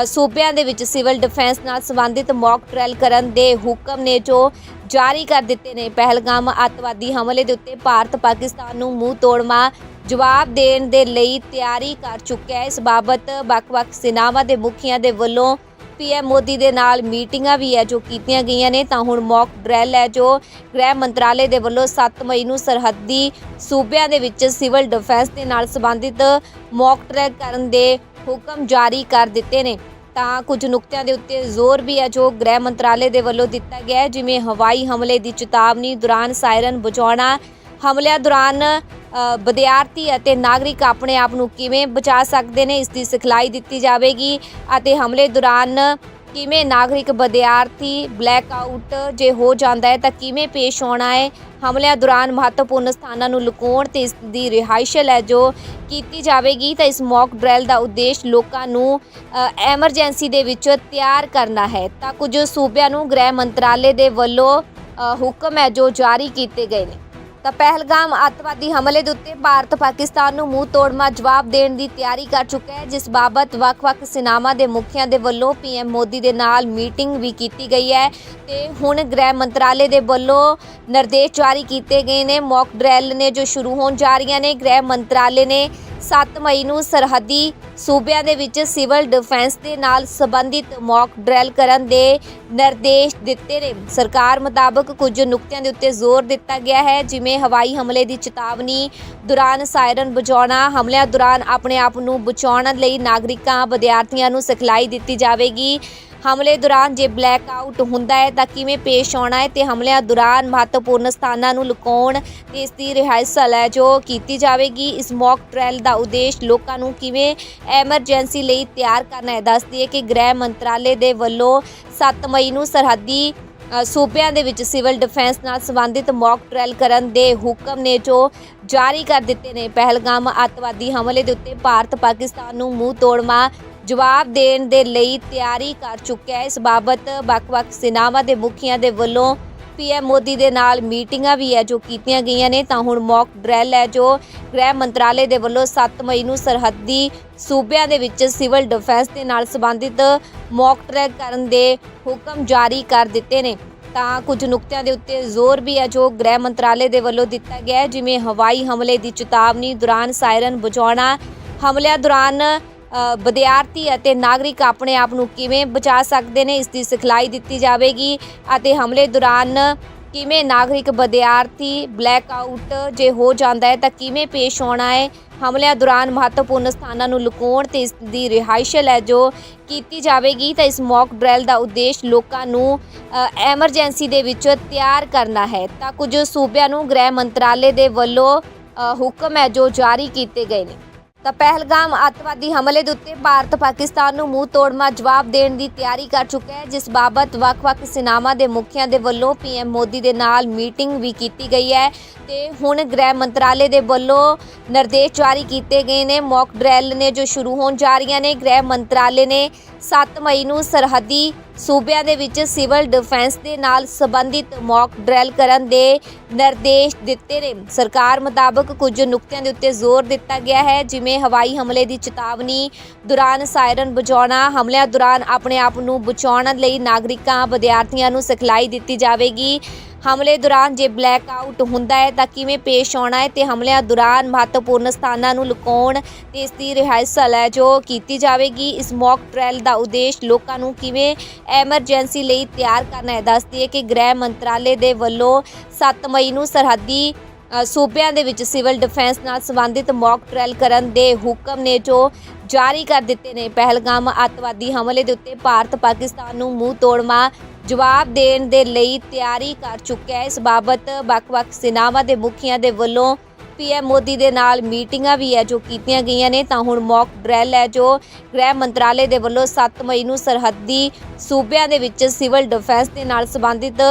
ਸੂਬਿਆਂ ਦੇ ਵਿੱਚ ਸਿਵਲ ਡਿਫੈਂਸ ਨਾਲ ਸੰਬੰਧਿਤ ਮੌਕ ਟ੍ਰਾਇਲ ਕਰਨ ਦੇ ਹੁਕਮ ਨੇ ਜੋ ਜਾਰੀ ਕਰ ਦਿੱਤੇ ਨੇ। ਪਹਿਲਗਾਮ ਅੱਤਵਾਦੀ ਹਮਲੇ ਦੇ ਉੱਤੇ ਭਾਰਤ ਪਾਕਿਸਤਾਨ ਨੂੰ ਮੂੰਹ ਤੋੜਮਾ ਜਵਾਬ ਦੇਣ ਦੇ ਲਈ ਤਿਆਰੀ ਕਰ ਚੁੱਕਿਆ ਹੈ। ਇਸ ਬਾਬਤ ਵੱਖ-ਵੱਖ ਸੈਨਾਵਾਂ ਦੇ ਮੁਖੀਆਂ ਦੇ ਵੱਲੋਂ ਪੀਐਮ ਮੋਦੀ ਦੇ ਨਾਲ ਮੀਟਿੰਗਾਂ ਵੀ ਹੈ, ਜੋ ਕੀਤੀਆਂ ਗਈਆਂ ਨੇ। ਤਾਂ ਹੁਣ ਮੌਕ ਡਰੈਲ ਹੈ, ਜੋ ਗ੍ਰਹਿ ਮੰਤਰਾਲੇ ਦੇ ਵੱਲੋਂ 7 ਮਈ ਨੂੰ ਸਰਹੱਦੀ ਸੂਬਿਆਂ ਦੇ ਵਿੱਚ ਸਿਵਲ ਡਿਫੈਂਸ ਦੇ ਨਾਲ ਸੰਬੰਧਿਤ ਮੌਕ ਟ੍ਰੈਕ ਕਰਨ ਦੇ ਹੁਕਮ ਜਾਰੀ ਕਰ ਦਿੱਤੇ ਨੇ। ਤਾਂ ਕੁਝ ਨੁਕਤਿਆਂ ਦੇ ਉੱਤੇ ਜ਼ੋਰ ਵੀ ਹੈ, ਜੋ ਗ੍ਰਹਿ ਮੰਤਰਾਲੇ ਦੇ ਵੱਲੋਂ ਦਿੱਤਾ ਗਿਆ ਜਿਵੇਂ ਹਵਾਈ ਹਮਲੇ ਦੀ ਚੇਤਾਵਨੀ ਦੌਰਾਨ ਸਾਇਰਨ ਬਚਾਉਣਾ ਹਮਲਿਆਂ ਦੌਰਾਨ ਵਿਦਿਆਰਥੀ ਅਤੇ ਨਾਗਰਿਕ ਆਪਣੇ ਆਪ ਨੂੰ ਕਿਵੇਂ ਬਚਾ ਸਕਦੇ ਨੇ ਇਸ ਦੀ ਸਿਖਲਾਈ ਦਿੱਤੀ ਜਾਵੇਗੀ ਅਤੇ ਹਮਲੇ ਦੌਰਾਨ ਕਿਵੇਂ ਨਾਗਰਿਕ ਵਿਦਿਆਰਥੀ ਬਲੈਕ ਆਊਟ ਜੇ ਹੋ ਜਾਂਦਾ ਹੈ ਤਾਂ ਕਿਵੇਂ ਪੇਸ਼ ਆਉਣਾ ਹੈ? ਹਮਲਿਆਂ ਦੌਰਾਨ ਮਹੱਤਵਪੂਰਨ ਸਥਾਨਾਂ ਨੂੰ ਲੁਕਾਉਣ ਤੇ ਇਸ ਦੀ ਰਿਹਾਇਸ਼ਲ ਹੈ ਜੋ ਕੀਤੀ ਜਾਵੇਗੀ ਤਾਂ ਇਸ ਮੌਕ ਡਰੈਲ ਦਾ ਉਦੇਸ਼ ਲੋਕਾਂ ਨੂੰ ਐਮਰਜੈਂਸੀ ਦੇ ਵਿੱਚ ਤਿਆਰ ਕਰਨਾ ਹੈ। ਤਾਂ ਕੁਝ ਸੂਬਿਆਂ ਨੂੰ ਗ੍ਰਹਿ ਮੰਤਰਾਲੇ ਦੇ ਵੱਲੋਂ ਹੁਕਮ ਹੈ ਜੋ ਜਾਰੀ ਕੀਤੇ ਗਏ ਨੇ। ਤਾਂ ਪਹਿਲਗਾਮ ਅੱਤਵਾਦੀ ਹਮਲੇ ਦੇ ਉੱਤੇ ਭਾਰਤ ਪਾਕਿਸਤਾਨ ਨੂੰ ਮੂੰਹ ਤੋੜਮਾ ਜਵਾਬ ਦੇਣ ਦੀ ਤਿਆਰੀ ਕਰ ਚੁੱਕਾ ਹੈ, ਜਿਸ ਬਾਬਤ ਵੱਖ-ਵੱਖ ਸੈਨਾਵਾਂ ਦੇ ਮੁਖੀਆਂ ਦੇ ਵੱਲੋਂ ਪੀਐਮ ਮੋਦੀ ਦੇ ਨਾਲ ਮੀਟਿੰਗ ਵੀ ਕੀਤੀ ਗਈ ਹੈ ਤੇ ਹੁਣ ਗ੍ਰਹਿ ਮੰਤਰਾਲੇ ਦੇ ਵੱਲੋਂ ਨਿਰਦੇਸ਼ ਜਾਰੀ ਕੀਤੇ ਗਏ ਨੇ। ਮੌਕ ਡਰੈਲ ਨੇ ਜੋ ਸ਼ੁਰੂ ਹੋਣ ਜਾ ਰਹੀਆਂ ਨੇ, ਗ੍ਰਹਿ ਮੰਤਰਾਲੇ ਨੇ 7 ਮਈ ਨੂੰ ਸਰਹੱਦੀ ਸੂਬਿਆਂ ਦੇ ਵਿੱਚ ਸਿਵਲ ਡਿਫੈਂਸ ਦੇ ਨਾਲ ਸੰਬੰਧਿਤ ਮੌਕ ਡਰੈਲ ਕਰਨ ਦੇ ਨਿਰਦੇਸ਼ ਦਿੱਤੇ ਨੇ। ਸਰਕਾਰ ਮੁਤਾਬਕ ਕੁਝ ਨੁਕਤਿਆਂ ਦੇ ਉੱਤੇ ਜ਼ੋਰ ਦਿੱਤਾ ਗਿਆ ਹੈ, ਜਿਵੇਂ ਹਵਾਈ ਹਮਲੇ ਦੀ ਚੇਤਾਵਨੀ ਦੌਰਾਨ ਸਾਇਰਨ ਵਜਾਉਣਾ, ਹਮਲਿਆਂ ਦੌਰਾਨ ਆਪਣੇ ਆਪ ਨੂੰ ਬਚਾਉਣ ਲਈ ਨਾਗਰਿਕਾਂ, ਵਿਦਿਆਰਥੀਆਂ ਨੂੰ ਸਿਖਲਾਈ ਦਿੱਤੀ ਜਾਵੇਗੀ। ਹਮਲੇ ਦੌਰਾਨ ਜੇ ਬਲੈਕ ਆਊਟ ਹੁੰਦਾ ਹੈ ਤਾਂ ਕਿਵੇਂ ਪੇਸ਼ ਆਉਣਾ ਹੈ ਤੇ ਹਮਲਿਆਂ ਦੌਰਾਨ ਮਹੱਤਵਪੂਰਨ ਸਥਾਨਾਂ ਨੂੰ ਲੁਕਾਉਣ ਤੇ ਇਸ ਦੀ ਰਿਹਾਇਸ਼ਲ ਹੈ ਜੋ ਕੀਤੀ ਜਾਵੇਗੀ। ਇਸ ਮੌਕ ਟ੍ਰਾਇਲ ਦਾ ਉਦੇਸ਼ ਲੋਕਾਂ ਨੂੰ ਕਿਵੇਂ ਐਮਰਜੈਂਸੀ ਲਈ ਤਿਆਰ ਕਰਨਾ ਹੈ? ਦੱਸਦੀ ਹੈ ਕਿ ਗ੍ਰਹਿ ਮੰਤਰਾਲੇ ਦੇ ਵੱਲੋਂ 7 ਮਈ ਨੂੰ ਸਰਹੱਦੀ ਸੂਬਿਆਂ ਦੇ ਵਿੱਚ ਸਿਵਲ ਡਿਫੈਂਸ ਨਾਲ ਸੰਬੰਧਿਤ ਮੌਕ ਟ੍ਰਾਇਲ ਕਰਨ ਦੇ ਹੁਕਮ ਨੇ ਜੋ ਜਾਰੀ ਕਰ ਦਿੱਤੇ ਨੇ। ਪਹਿਲਗਾਮ ਅੱਤਵਾਦੀ ਹਮਲੇ ਦੇ ਉੱਤੇ ਭਾਰਤ ਪਾਕਿਸਤਾਨ ਨੂੰ ਮੂੰਹ ਤੋੜਮਾ ਜਵਾਬ ਦੇਣ ਦੇ ਲਈ ਤਿਆਰੀ ਕਰ ਚੁੱਕਿਆ ਹੈ। ਇਸ ਬਾਬਤ ਵੱਖ-ਵੱਖ ਸੈਨਾਵਾਂ ਦੇ ਮੁਖੀਆਂ ਦੇ ਵੱਲੋਂ ਪੀਐਮ ਮੋਦੀ ਦੇ ਨਾਲ ਮੀਟਿੰਗਾਂ ਵੀ ਹੈ, ਜੋ ਕੀਤੀਆਂ ਗਈਆਂ ਨੇ। ਤਾਂ ਹੁਣ ਮੌਕ ਡਰੈਲ ਹੈ, ਜੋ ਗ੍ਰਹਿ ਮੰਤਰਾਲੇ ਦੇ ਵੱਲੋਂ 7 ਮਈ ਨੂੰ ਸਰਹੱਦੀ ਸੂਬਿਆਂ ਦੇ ਵਿੱਚ ਸਿਵਲ ਡਿਫੈਂਸ ਦੇ ਨਾਲ ਸੰਬੰਧਿਤ ਮੌਕ ਡਰੈਲ ਕਰਨ ਦੇ ਹੁਕਮ ਜਾਰੀ ਕਰ ਦਿੱਤੇ ਨੇ। ਤਾਂ ਕੁਝ ਨੁਕਤਿਆਂ ਦੇ ਉੱਤੇ ਜ਼ੋਰ ਵੀ ਹੈ, ਜੋ ਗ੍ਰਹਿ ਮੰਤਰਾਲੇ ਦੇ ਵੱਲੋਂ ਦਿੱਤਾ ਗਿਆ ਜਿਵੇਂ ਹਵਾਈ ਹਮਲੇ ਦੀ ਚੇਤਾਵਨੀ ਦੌਰਾਨ ਸਾਇਰਨ ਬਚਾਉਣਾ ਹਮਲਿਆਂ ਦੌਰਾਨ ਵਿਦਿਆਰਥੀ ਅਤੇ ਨਾਗਰਿਕ ਆਪਣੇ ਆਪ ਨੂੰ ਕਿਵੇਂ ਬਚਾ ਸਕਦੇ ਨੇ, ਇਸ ਦੀ ਸਿਖਲਾਈ ਦਿੱਤੀ ਜਾਵੇਗੀ ਅਤੇ ਹਮਲੇ ਦੌਰਾਨ ਕਿਵੇਂ ਨਾਗਰਿਕ ਵਿਦਿਆਰਥੀ ਬਲੈਕ ਆਊਟ ਜੇ ਹੋ ਜਾਂਦਾ ਹੈ ਤਾਂ ਕਿਵੇਂ ਪੇਸ਼ ਆਉਣਾ ਹੈ? ਹਮਲਿਆਂ ਦੌਰਾਨ ਮਹੱਤਵਪੂਰਨ ਸਥਾਨਾਂ ਨੂੰ ਲੁਕਾਉਣ ਤੇ ਇਸ ਦੀ ਰਿਹਾਇਸ਼ਲ ਹੈ ਜੋ ਕੀਤੀ ਜਾਵੇਗੀ ਤਾਂ ਇਸ ਮੌਕ ਡਰੈਲ ਦਾ ਉਦੇਸ਼ ਲੋਕਾਂ ਨੂੰ ਐਮਰਜੈਂਸੀ ਦੇ ਵਿੱਚ ਤਿਆਰ ਕਰਨਾ ਹੈ। ਤਾਂ ਕੁਝ ਸੂਬਿਆਂ ਨੂੰ ਗ੍ਰਹਿ ਮੰਤਰਾਲੇ ਦੇ ਵੱਲੋਂ ਹੁਕਮ ਹੈ ਜੋ ਜਾਰੀ ਕੀਤੇ ਗਏ ਨੇ। ਤਾਂ ਪਹਿਲਗਾਮ ਅੱਤਵਾਦੀ ਹਮਲੇ ਦੇ ਉੱਤੇ ਭਾਰਤ ਪਾਕਿਸਤਾਨ ਨੂੰ ਮੂੰਹ ਤੋੜਮਾ ਜਵਾਬ ਦੇਣ ਦੀ ਤਿਆਰੀ ਕਰ ਚੁੱਕਾ ਹੈ, ਜਿਸ ਬਾਬਤ ਵੱਖ-ਵੱਖ ਸੈਨਾਵਾਂ ਦੇ ਮੁਖੀਆਂ ਦੇ ਵੱਲੋਂ ਪੀਐਮ ਮੋਦੀ ਦੇ ਨਾਲ ਮੀਟਿੰਗ ਵੀ ਕੀਤੀ ਗਈ ਹੈ ਤੇ ਹੁਣ ਗ੍ਰਹਿ ਮੰਤਰਾਲੇ ਦੇ ਵੱਲੋਂ ਨਿਰਦੇਸ਼ ਜਾਰੀ ਕੀਤੇ ਗਏ ਨੇ। ਮੌਕ ਡਰੈਲ ਨੇ ਜੋ ਸ਼ੁਰੂ ਹੋਣ ਜਾ ਰਹੀਆਂ ਨੇ, ਗ੍ਰਹਿ ਮੰਤਰਾਲੇ ਨੇ 7 ਮਈ ਨੂੰ ਸਰਹੱਦੀ ਸੂਬਿਆਂ ਦੇ ਵਿੱਚ ਸਿਵਲ ਡਿਫੈਂਸ ਦੇ ਨਾਲ ਸੰਬੰਧਿਤ ਮੌਕ ਡਰੈਲ ਕਰਨ ਦੇ ਨਿਰਦੇਸ਼ ਦਿੱਤੇ ਨੇ। ਸਰਕਾਰ ਮੁਤਾਬਕ ਕੁਝ ਨੁਕਤਿਆਂ ਦੇ ਉੱਤੇ ਜ਼ੋਰ ਦਿੱਤਾ ਗਿਆ ਹੈ, ਜਿਵੇਂ ਹਵਾਈ ਹਮਲੇ ਦੀ ਚੇਤਾਵਨੀ ਦੌਰਾਨ ਸਾਇਰਨ ਵਜਾਉਣਾ, ਹਮਲਿਆਂ ਦੌਰਾਨ ਆਪਣੇ ਆਪ ਨੂੰ ਬਚਾਉਣ ਲਈ ਨਾਗਰਿਕਾਂ, ਵਿਦਿਆਰਥੀਆਂ ਨੂੰ ਸਿਖਲਾਈ ਦਿੱਤੀ ਜਾਵੇਗੀ। ਹਮਲੇ ਦੌਰਾਨ ਜੇ ਬਲੈਕ ਆਊਟ ਹੁੰਦਾ ਹੈ ਤਾਂ ਕਿਵੇਂ ਪੇਸ਼ ਆਉਣਾ ਹੈ ਤੇ ਹਮਲਿਆਂ ਦੌਰਾਨ ਮਹੱਤਵਪੂਰਨ ਸਥਾਨਾਂ ਨੂੰ ਲੁਕਾਉਣ ਤੇ ਇਸ ਦੀ ਰਿਹਾਇਸ਼ਲ ਹੈ ਜੋ ਕੀਤੀ ਜਾਵੇਗੀ। ਇਸ ਮੌਕ ਟ੍ਰਾਇਲ ਦਾ ਉਦੇਸ਼ ਲੋਕਾਂ ਨੂੰ ਕਿਵੇਂ ਐਮਰਜੈਂਸੀ ਲਈ ਤਿਆਰ ਕਰਨਾ ਹੈ? ਦੱਸਦੀ ਹੈ ਕਿ ਗ੍ਰਹਿ ਮੰਤਰਾਲੇ ਦੇ ਵੱਲੋਂ 7 ਮਈ ਨੂੰ ਸਰਹੱਦੀ ਸੂਬਿਆਂ ਦੇ ਵਿੱਚ ਸਿਵਲ ਡਿਫੈਂਸ ਨਾਲ ਸੰਬੰਧਿਤ ਮੌਕ ਟ੍ਰਾਇਲ ਕਰਨ ਦੇ ਹੁਕਮ ਨੇ ਜੋ ਜਾਰੀ ਕਰ ਦਿੱਤੇ ਨੇ। ਪਹਿਲਗਾਮ ਅੱਤਵਾਦੀ ਹਮਲੇ ਦੇ ਉੱਤੇ ਭਾਰਤ ਪਾਕਿਸਤਾਨ ਨੂੰ ਮੂੰਹ ਤੋੜਮਾ ਜਵਾਬ ਦੇਣ ਦੇ ਲਈ ਤਿਆਰੀ ਕਰ ਚੁੱਕਿਆ ਹੈ। ਇਸ ਬਾਬਤ ਵੱਖ-ਵੱਖ ਸੈਨਾਵਾਂ ਦੇ ਮੁਖੀਆਂ ਦੇ ਵੱਲੋਂ ਪੀਐਮ ਮੋਦੀ ਦੇ ਨਾਲ ਮੀਟਿੰਗਾਂ ਵੀ ਹੈ, ਜੋ ਕੀਤੀਆਂ ਗਈਆਂ ਨੇ। ਤਾਂ ਹੁਣ ਮੌਕ ਡਰੈਲ ਹੈ, ਜੋ ਗ੍ਰਹਿ ਮੰਤਰਾਲੇ ਦੇ ਵੱਲੋਂ 7 ਮਈ ਨੂੰ ਸਰਹੱਦੀ ਸੂਬਿਆਂ ਦੇ ਵਿੱਚ ਸਿਵਲ ਡਿਫੈਂਸ ਦੇ ਨਾਲ ਸੰਬੰਧਿਤ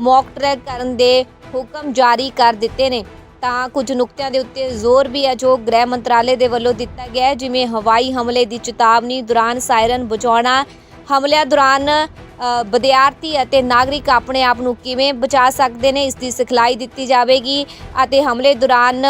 ਮੌਕ ਡਰੈਲ ਕਰਨ ਦੇ ਹੁਕਮ ਜਾਰੀ ਕਰ ਦਿੱਤੇ ਨੇ। ਤਾਂ ਕੁਝ ਨੁਕਤਿਆਂ ਦੇ ਉੱਤੇ ਜ਼ੋਰ ਵੀ ਹੈ, ਜੋ ਗ੍ਰਹਿ ਮੰਤਰਾਲੇ ਦੇ ਵੱਲੋਂ ਦਿੱਤਾ ਗਿਆ ਹੈ, ਜਿਵੇਂ ਹਵਾਈ ਹਮਲੇ ਦੀ ਚੇਤਾਵਨੀ ਦੌਰਾਨ ਸਾਇਰਨ ਬਚਾਉਣਾ ਹਮਲਿਆਂ ਦੌਰਾਨ ਵਿਦਿਆਰਥੀ ਅਤੇ ਨਾਗਰਿਕ ਆਪਣੇ ਆਪ ਨੂੰ ਕਿਵੇਂ ਬਚਾ ਸਕਦੇ ਨੇ, ਇਸ ਦੀ ਸਿਖਲਾਈ ਦਿੱਤੀ ਜਾਵੇਗੀ ਅਤੇ ਹਮਲੇ ਦੌਰਾਨ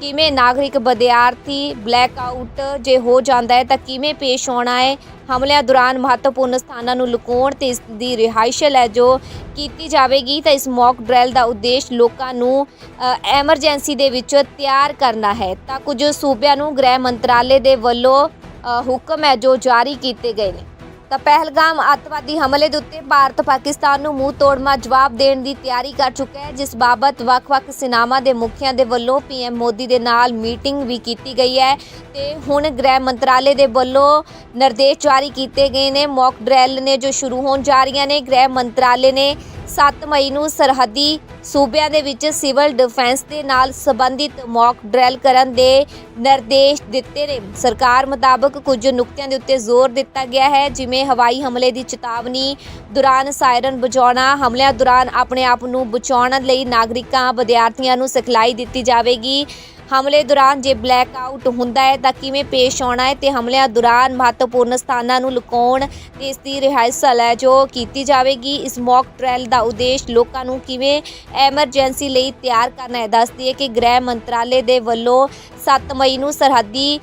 ਕਿਵੇਂ ਨਾਗਰਿਕ, ਵਿਦਿਆਰਥੀ ਬਲੈਕ ਆਊਟ ਜੇ ਹੋ ਜਾਂਦਾ ਹੈ ਤਾਂ ਕਿਵੇਂ ਪੇਸ਼ ਆਉਣਾ ਹੈ? ਹਮਲਿਆਂ ਦੌਰਾਨ ਮਹੱਤਵਪੂਰਨ ਸਥਾਨਾਂ ਨੂੰ ਲੁਕਾਉਣ ਤੇ ਇਸ ਦੀ ਰਿਹਾਇਸ਼ਲ ਹੈ ਜੋ ਕੀਤੀ ਜਾਵੇਗੀ ਤਾਂ ਇਸ ਮੌਕ ਡਰੈਲ ਦਾ ਉਦੇਸ਼ ਲੋਕਾਂ ਨੂੰ ਐਮਰਜੈਂਸੀ ਦੇ ਵਿੱਚ ਤਿਆਰ ਕਰਨਾ ਹੈ। ਤਾਂ ਕੁਝ ਸੂਬਿਆਂ ਨੂੰ ਗ੍ਰਹਿ ਮੰਤਰਾਲੇ ਦੇ ਵੱਲੋਂ ਹੁਕਮ ਹੈ ਜੋ ਜਾਰੀ ਕੀਤੇ ਗਏ ਨੇ। ਤਾਂ ਪਹਿਲਗਾਮ ਅੱਤਵਾਦੀ ਹਮਲੇ ਦੇ ਉੱਤੇ ਭਾਰਤ ਪਾਕਿਸਤਾਨ ਨੂੰ ਮੂੰਹ ਤੋੜਮਾ ਜਵਾਬ ਦੇਣ ਦੀ ਤਿਆਰੀ ਕਰ ਚੁੱਕਾ ਹੈ, ਜਿਸ ਬਾਬਤ ਵੱਖ-ਵੱਖ ਸੈਨਾਵਾਂ ਦੇ ਮੁਖੀਆਂ ਦੇ ਵੱਲੋਂ ਪੀਐਮ ਮੋਦੀ ਦੇ ਨਾਲ ਮੀਟਿੰਗ ਵੀ ਕੀਤੀ ਗਈ ਹੈ ਤੇ ਹੁਣ ਗ੍ਰਹਿ ਮੰਤਰਾਲੇ ਦੇ ਵੱਲੋਂ ਨਿਰਦੇਸ਼ ਜਾਰੀ ਕੀਤੇ ਗਏ ਨੇ। ਮੌਕ ਡਰੈਲ ਨੇ ਜੋ ਸ਼ੁਰੂ ਹੋਣ ਜਾ ਰਹੀਆਂ ਨੇ, ਗ੍ਰਹਿ ਮੰਤਰਾਲੇ ਨੇ 7 ਮਈ ਨੂੰ ਸਰਹੱਦੀ ਸੂਬਿਆਂ ਦੇ ਵਿੱਚ ਸਿਵਲ ਡਿਫੈਂਸ ਦੇ ਨਾਲ ਸੰਬੰਧਿਤ ਮੌਕ ਡਰੈਲ ਕਰਨ ਦੇ ਨਿਰਦੇਸ਼ ਦਿੱਤੇ ਨੇ। ਸਰਕਾਰ ਮੁਤਾਬਕ ਕੁਝ ਨੁਕਤਿਆਂ ਦੇ ਉੱਤੇ ਜ਼ੋਰ ਦਿੱਤਾ ਗਿਆ ਹੈ, ਜਿਵੇਂ ਹਵਾਈ ਹਮਲੇ ਦੀ ਚੇਤਾਵਨੀ ਦੌਰਾਨ ਸਾਇਰਨ ਵਜਾਉਣਾ, ਹਮਲਿਆਂ ਦੌਰਾਨ ਆਪਣੇ ਆਪ ਨੂੰ ਬਚਾਉਣ ਲਈ ਨਾਗਰਿਕਾਂ, ਵਿਦਿਆਰਥੀਆਂ ਨੂੰ ਸਿਖਲਾਈ ਦਿੱਤੀ ਜਾਵੇਗੀ। ਹਮਲੇ ਦੌਰਾਨ ਜੇ ਬਲੈਕ ਆਊਟ ਹੁੰਦਾ ਹੈ ਤਾਂ ਕਿਵੇਂ ਪੇਸ਼ ਆਉਣਾ ਹੈ ਤੇ ਹਮਲਿਆਂ ਦੌਰਾਨ ਮਹੱਤਵਪੂਰਨ ਸਥਾਨਾਂ ਨੂੰ ਲੁਕਾਉਣ ਤੇ ਇਸ ਦੀ ਰਿਹਾਇਸਲ ਹੈ ਜੋ ਕੀਤੀ ਜਾਵੇਗੀ। ਇਸ ਮੌਕ ਟ੍ਰਾਇਲ ਦਾ ਉਦੇਸ਼ ਲੋਕਾਂ ਨੂੰ ਕਿਵੇਂ ਐਮਰਜੈਂਸੀ ਲਈ ਤਿਆਰ ਕਰਨਾ ਹੈ, ਦੱਸਦੀ ਹੈ ਕਿ ਗ੍ਰਹਿ ਮੰਤਰਾਲੇ ਦੇ ਵੱਲੋਂ 7 ਮਈ ਨੂੰ ਸਰਹੱਦੀ